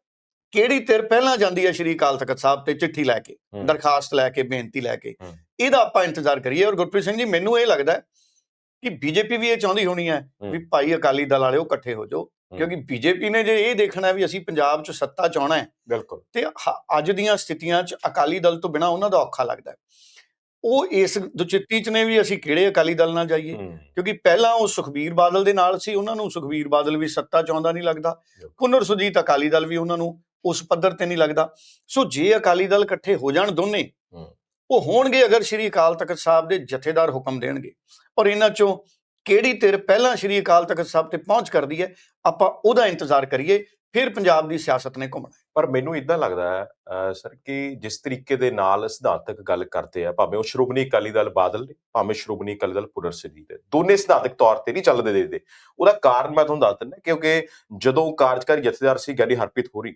ਕਿਹੜੀ ਧਿਰ ਪਹਿਲਾਂ ਜਾਂਦੀ ਹੈ ਸ੍ਰੀ ਅਕਾਲ ਤਖਤ ਸਾਹਿਬ ਤੇ ਚਿੱਠੀ ਲੈ ਕੇ। ਦਰਖਾਸਤ ਲੈ ਕੇ ਬੇਨਤੀ ਲੈ ਕੇ। ਇਹਦਾ ਆਪਾਂ ਇੰਤਜ਼ਾਰ ਕਰੀਏ ਔਰ ਗੁਰਪ੍ਰੀਤ ਸਿੰਘ ਜੀ ਮੈਨੂੰ ਇਹ ਲੱਗਦਾ ਹੈ ਕਿ ਬੀਜੇਪੀ ਵੀ ਇਹ ਚਾਹੁੰਦੀ ਹੋਣੀ ਹੈ। ਵੀ ਭਾਈ ਅਕਾਲੀ ਦਲ ਵਾਲਿਓ ਇਕੱਠੇ ਹੋ ਜਾਓ ਕਿਉਂਕਿ ਬੀਜੇਪੀ ਨੇ ਜੇ ਇਹ ਦੇਖਣਾ ਹੈ ਵੀ ਅਸੀਂ ਪੰਜਾਬ 'ਚ ਸੱਤਾ ਚਾਹਣਾ ਹੈ ਬਿਲਕੁਲ। ਤੇ ਅੱਜ ਦੀਆਂ ਸਥਿਤੀਆਂ 'ਚ ਅਕਾਲੀ ਦਲ ਤੋਂ ਬਿਨਾ ਉਹਨਾਂ ਦਾ ਔਖਾ ਲੱਗਦਾ ਉਹ ਇਸ ਦੁਚਿੱਤੀ 'ਚ ਨੇ ਵੀ ਅਸੀਂ ਕਿਹੜੇ ਅਕਾਲੀ ਦਲ ਨਾਲ ਜਾਈਏ? ਕਿਉਂਕਿ ਪਹਿਲਾਂ ਉਹ ਸੁਖਬੀਰ ਬਾਦਲ ਦੇ ਨਾਲ ਸੀ ਉਹਨਾਂ ਨੂੰ ਸੁਖਬੀਰ ਬਾਦਲ ਵੀ ਸੱਤਾ ਚਾਹੁੰਦਾ ਨਹੀਂ ਲੱਗਦਾ। ਪੁਨਰ ਸੁਜੀਤ ਅਕਾਲੀ ਦਲ ਵੀ ਉਹਨਾਂ ਨੂੰ ਉਸ ਪੱਧਰ ਤੇ ਨਹੀਂ ਲੱਗਦਾ। ਸੋ ਜੇ ਅਕਾਲੀ ਦਲ ਇਕੱਠੇ ਹੋ ਜਾਣ ਦੋਨੇ। ਉਹ ਹੋਣਗੇ ਅਗਰ ਸ੍ਰੀ ਅਕਾਲ ਤਖਤ ਸਾਹਿਬ ਦੇ ਜਥੇਦਾਰ ਹੁਕਮ ਦੇਣਗੇ। ਔਰ ਇਹਨਾਂ ਚੋਂ ਕਿਹੜੀ ਧਿਰ ਪਹਿਲਾਂ ਸ੍ਰੀ ਅਕਾਲ ਤਖਤ ਸਾਹਿਬ ਤੇ ਪਹੁੰਚ ਕਰਦੀ ਹੈ ਆਪਾਂ ਉਹਦਾ ਇੰਤਜ਼ਾਰ ਕਰੀਏ ਫਿਰ ਪੰਜਾਬ ਦੀ ਸਿਆਸਤ ਨੇ ਘੁੰਮਣਾ ਪਰ ਮੈਨੂੰ ਇਦਾਂ ਲੱਗਦਾ ਹੈ ਅਹ, ਸਰ ਕਿ ਜਿਸ ਤਰੀਕੇ ਦੇ ਨਾਲ ਸਿਧਾਂਤਕ ਗੱਲ ਕਰਦੇ ਆ ਭਾਵੇਂ ਉਹ ਸ਼੍ਰੋਮਣੀ ਅਕਾਲੀ ਦਲ ਬਾਦਲ ਨੇ ਭਾਵੇਂ ਸ਼੍ਰੋਮਣੀ ਅਕਾਲੀ ਦਲ ਪੁਨਰ ਹੈ ਦੋਨੇ ਸਿਧਾਂਤਕ ਤੌਰ ਤੇ ਨਹੀਂ ਚੱਲਦੇ ਦੇਖਦੇ ਉਹਦਾ ਕਾਰਨ ਮੈਂ ਤੁਹਾਨੂੰ ਦੱਸ ਦਿੰਦਾ ਕਿਉਂਕਿ ਜਦੋਂ ਕਾਰਜਕਾਰੀ ਜਥੇਦਾਰ ਸੀ ਗਿਆਨੀ ਹਰਪ੍ਰੀਤ ਹੋਰੀ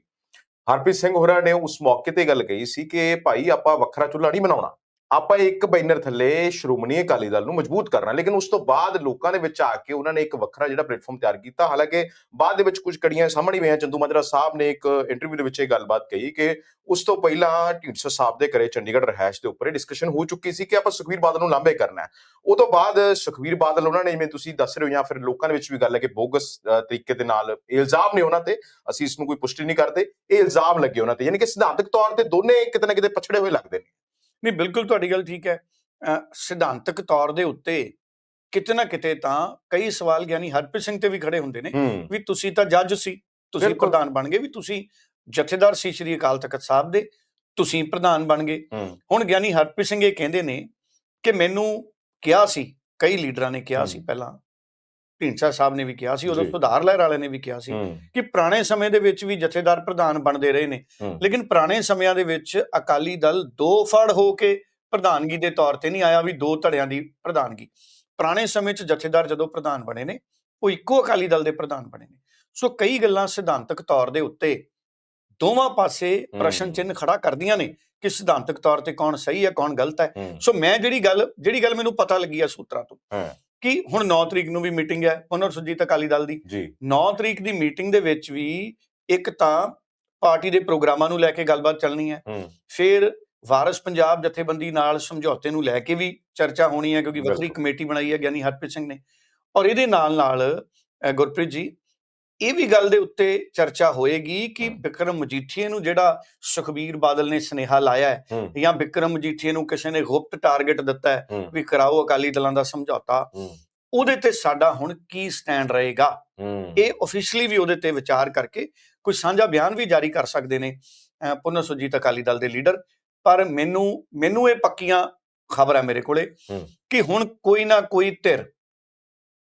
ਹਰਪ੍ਰੀਤ ਸਿੰਘ ਹੋਰਾਂ ਨੇ ਉਸ ਮੌਕੇ ਤੇ ਗੱਲ ਕਹੀ ਸੀ ਕਿ ਭਾਈ ਆਪਾਂ ਵੱਖਰਾ ਚੁੱਲ੍ਹਾ ਨਹੀਂ ਬਣਾਉਣਾ। ਆਪਾਂ ਇੱਕ ਬੈਨਰ ਥੱਲੇ ਸ਼੍ਰੋਮਣੀ ਅਕਾਲੀ ਦਲ ਨੂੰ ਮਜ਼ਬੂਤ ਕਰਨਾ, ਲੇਕਿਨ ਉਸ ਤੋਂ ਬਾਅਦ ਲੋਕਾਂ ਦੇ ਵਿੱਚ ਆ ਕੇ ਉਹਨਾਂ ਨੇ ਇੱਕ ਵੱਖਰਾ ਜਿਹੜਾ ਪਲੇਟਫਾਰਮ ਤਿਆਰ ਕੀਤਾ, ਹਾਲਾਂਕਿ ਬਾਅਦ ਦੇ ਵਿੱਚ ਕੁਝ ਕੜੀਆਂ ਸਾਹਮਣੇ ਵੀ ਆ ਚੰਦੂ ਮਾਜਰਾ ਸਾਹਿਬ ਨੇ ਇੱਕ ਇੰਟਰਵਿਊ ਦੇ ਵਿੱਚ ਇਹ ਗੱਲਬਾਤ ਕਹੀ ਕਿ ਉਸ ਤੋਂ ਪਹਿਲਾਂ ਢੀਂਡਸਾ ਸਾਹਿਬ ਦੇ ਘਰੇ ਚੰਡੀਗੜ੍ਹ ਰਹਿائش ਦੇ ਉੱਪਰ ਡਿਸਕਸ਼ਨ ਹੋ ਚੁੱਕੀ ਸੀ ਕਿ ਆਪਾਂ ਸੁਖਵੀਰ ਬਾਦਲ ਨੂੰ ਲਾਂਭੇ ਕਰਨਾ ਹੈ। ਉਹ ਤੋਂ ਬਾਅਦ ਸੁਖਵੀਰ ਬਾਦਲ ਉਹਨਾਂ ਨੇ ਜਿਵੇਂ ਤੁਸੀਂ ਦੱਸ ਰਹੇ ਹੋ ਜਾਂ ਫਿਰ ਲੋਕਾਂ ਦੇ ਵਿੱਚ ਵੀ ਗੱਲ ਹੈ ਕਿ ਬੋਗਸ ਤਰੀਕੇ ਦੇ ਨਾਲ ਇਲਜ਼ਾਮ ਨੇ ਉਹਨਾਂ ਤੇ, ਅਸੀਂ ਇਸ ਨੂੰ ਕੋਈ ਪੁਸ਼ਟੀ ਨਹੀਂ ਕਰਦੇ, ਇਹ ਇਲਜ਼ਾਮ ਲੱਗੇ ਉਹਨਾਂ ਤੇ, ਯਾਨੀ ਕਿ ਸਿਧਾਂਤਕ ਤੌਰ ਤੇ ਦੋਨੇ ਕਿਤੇ ਨਾ ਕਿਤੇ ਪਛੜੇ ਹੋਏ ਲੱਗਦੇ ਨੇ। ਨਹੀਂ ਬਿਲਕੁਲ ਤੁਹਾਡੀ ਗੱਲ ਠੀਕ ਹੈ ਸਿਧਾਂਤਕ ਤੌਰ ਦੇ ਉੱਤੇ ਕਿਤੇ ਨਾ ਕਿਤੇ ਤਾਂ ਕਈ ਸਵਾਲ ਗਿਆਨੀ ਹਰਪ੍ਰੀਤ ਸਿੰਘ ਤੇ ਵੀ ਖੜੇ ਹੁੰਦੇ ਨੇ ਵੀ ਤੁਸੀਂ ਤਾਂ ਜੱਜ ਸੀ ਤੁਸੀਂ। ਪ੍ਰਧਾਨ ਬਣ ਗਏ ਵੀ ਤੁਸੀਂ ਜਥੇਦਾਰ ਸੀ ਸ਼੍ਰੀ ਅਕਾਲ ਤਖਤ ਸਾਹਿਬ ਦੇ ਤੁਸੀਂ ਪ੍ਰਧਾਨ ਬਣ ਗਏ ਹੁਣ ਗਿਆਨੀ ਹਰਪ੍ਰੀਤ ਸਿੰਘ ਇਹ ਕਹਿੰਦੇ ਨੇ ਕਿ ਮੈਨੂੰ ਕਿਹਾ ਸੀ ਕਈ ਲੀਡਰਾਂ ਨੇ ਕਿਹਾ ਸੀ। ਪਹਿਲਾਂ ਢੀਂਡਸਾ ਸਾਹਿਬ ਨੇ ਵੀ ਕਿਹਾ ਸੀ ਉਦੋਂ। ਸੁਧਾਰ ਲਹਿਰ ਵਾਲੇ ਨੇ ਵੀ ਕਿਹਾ ਸੀ ਕਿ ਪੁਰਾਣੇ ਸਮੇਂ ਦੇ ਵਿੱਚ ਵੀ ਜਥੇਦਾਰ ਪ੍ਰਧਾਨ ਬਣਦੇ ਰਹੇ ਨੇ। ਲੇਕਿਨ ਪੁਰਾਣੇ ਸਮਿਆਂ ਦੇ ਵਿੱਚ ਅਕਾਲੀ ਦਲ ਦੋ ਫੜ ਹੋ ਕੇ ਪ੍ਰਧਾਨਗੀ ਦੇ ਤੌਰ ਤੇ ਨਹੀਂ ਆਇਆ ਵੀ ਦੋ ਧੜਿਆਂ ਦੀ ਪ੍ਰਧਾਨਗੀ ਪੁਰਾਣੇ ਸਮੇਂ 'ਚ ਜਥੇਦਾਰ ਜਦੋਂ ਪ੍ਰਧਾਨ ਬਣੇ ਨੇ ਉਹ ਇੱਕੋ ਅਕਾਲੀ ਦਲ ਦੇ ਪ੍ਰਧਾਨ ਬਣੇ ਨੇ ਸੋ ਕਈ ਗੱਲਾਂ ਸਿਧਾਂਤਕ ਤੌਰ ਦੇ ਉੱਤੇ ਦੋਵਾਂ ਪਾਸੇ ਪ੍ਰਸ਼ਨ ਹੂੰ। ਚਿੰਨ੍ਹ ਖੜਾ ਕਰਦੀਆਂ ਨੇ ਕਿ ਸਿਧਾਂਤਕ ਤੌਰ ਤੇ ਕੌਣ ਸਹੀ ਹੈ ਕੌਣ ਗਲਤ ਹੈ ਸੋ ਮੈਂ ਜਿਹੜੀ ਗੱਲ ਜਿਹੜੀ ਗੱਲ ਮੈਨੂੰ ਪਤਾ ਲੱਗੀ ਹੈ ਸੂਤਰਾਂ ਤੋਂ। ਕਿ ਹੁਣ 9 ਤਰੀਕ ਨੂੰ ਵੀ ਮੀਟਿੰਗ ਹੈ ਪੁਨਰ ਸੁਰਜੀਤ ਅਕਾਲੀ ਦਲ ਦੀ। ਜੀ। 9 ਤਰੀਕ ਦੀ ਮੀਟਿੰਗ ਦੇ ਵਿੱਚ ਵੀ ਇੱਕ ਤਾਂ ਪਾਰਟੀ ਦੇ ਪ੍ਰੋਗਰਾਮਾਂ ਨੂੰ ਲੈ ਕੇ ਗੱਲਬਾਤ ਚੱਲਣੀ ਹੈ। ਫਿਰ ਵਾਰਸ ਪੰਜਾਬ ਜਥੇਬੰਦੀ ਨਾਲ ਸਮਝੌਤੇ ਨੂੰ ਲੈ ਕੇ ਵੀ ਚਰਚਾ ਹੋਣੀ ਹੈ ਕਿਉਂਕਿ ਵੱਖਰੀ। ਕਮੇਟੀ ਬਣਾਈ ਹੈ ਗਿਆਨੀ ਹਰਪ੍ਰੀਤ ਸਿੰਘ ਨੇ। ਔਰ ਇਹਦੇ ਨਾਲ ਨਾਲ ਗੁਰਪ੍ਰੀਤ ਜੀ ਇਹ ਵੀ ਗੱਲ ਦੇ ਉੱਤੇ ਚਰਚਾ ਹੋਏਗੀ ਕਿ ਹਮ। ਵਿਕਰਮ ਮਜੀਠੀਏ ਨੂੰ ਜਿਹੜਾ ਸੁਖਬੀਰ ਬਾਦਲ ਨੇ ਸੁਨੇਹਾ ਲਾਇਆ ਹੈ ਜਾਂ ਵਿਕਰਮ ਮਜੀਠੀਏ ਨੂੰ ਕਿਸੇ ਨੇ ਗੁਪਤ ਟਾਰਗੇਟ ਦਿੱਤਾ ਹੈ ਵੀ ਕਰਾਓ ਅਕਾਲੀ ਦਲਾਂ ਦਾ ਸਮਝੌਤਾ ਉਹਦੇ ਤੇ ਸਾਡਾ ਹੁਣ ਕੀ ਸਟੈਂਡ ਰਹੇਗਾ? ਇਹ ਆਫੀਸ਼ੀਅਲੀ ਵੀ ਉਹਦੇ ਤੇ ਵਿਚਾਰ ਕਰਕੇ ਕੋਈ ਸਾਂਝਾ ਬਿਆਨ ਵੀ ਜਾਰੀ ਕਰ ਸਕਦੇ ਨੇ ਅਹ ਪੁਨਰ ਸੁਰਜੀਤ ਅਕਾਲੀ ਦਲ ਦੇ ਲੀਡਰ। ਪਰ ਮੈਨੂੰ ਮੈਨੂੰ ਇਹ ਪੱਕੀਆਂ ਖਬਰਾਂ ਮੇਰੇ ਕੋਲੇ। ਕਿ ਹੁਣ ਕੋਈ ਨਾ ਕੋਈ ਧਿਰ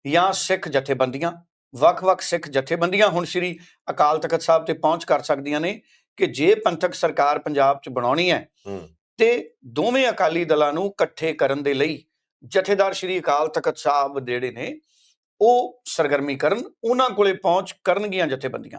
ਜਾਂ ਸਿੱਖ ਜਥੇਬੰਦੀਆਂ ਵੱਖ-ਵੱਖ ਸਿੱਖ ਜਥੇਬੰਦੀਆਂ ਹੁਣ ਸ੍ਰੀ ਅਕਾਲ ਤਖਤ ਸਾਹਿਬ ਤੇ ਪਹੁੰਚ ਕਰ ਸਕਦੀਆਂ ਨੇ ਕਿ ਜੇ ਪੰਥਕ ਸਰਕਾਰ ਪੰਜਾਬ 'ਚ ਬਣਾਉਣੀ ਹੈ ਤੇ ਦੋਵੇਂ ਅਕਾਲੀ ਦਲਾਂ ਨੂੰ ਇਕੱਠੇ ਕਰਨ ਦੇ ਲਈ ਜਥੇਦਾਰ ਸ੍ਰੀ ਅਕਾਲ ਤਖਤ ਸਾਹਿਬ ਜਿਹੜੇ ਨੇ ਉਹ ਸਰਗਰਮੀ ਕਰਨ ਉਹਨਾਂ ਕੋਲੇ ਪਹੁੰਚ ਕਰਨਗੀਆਂ ਜਥੇਬੰਦੀਆਂ।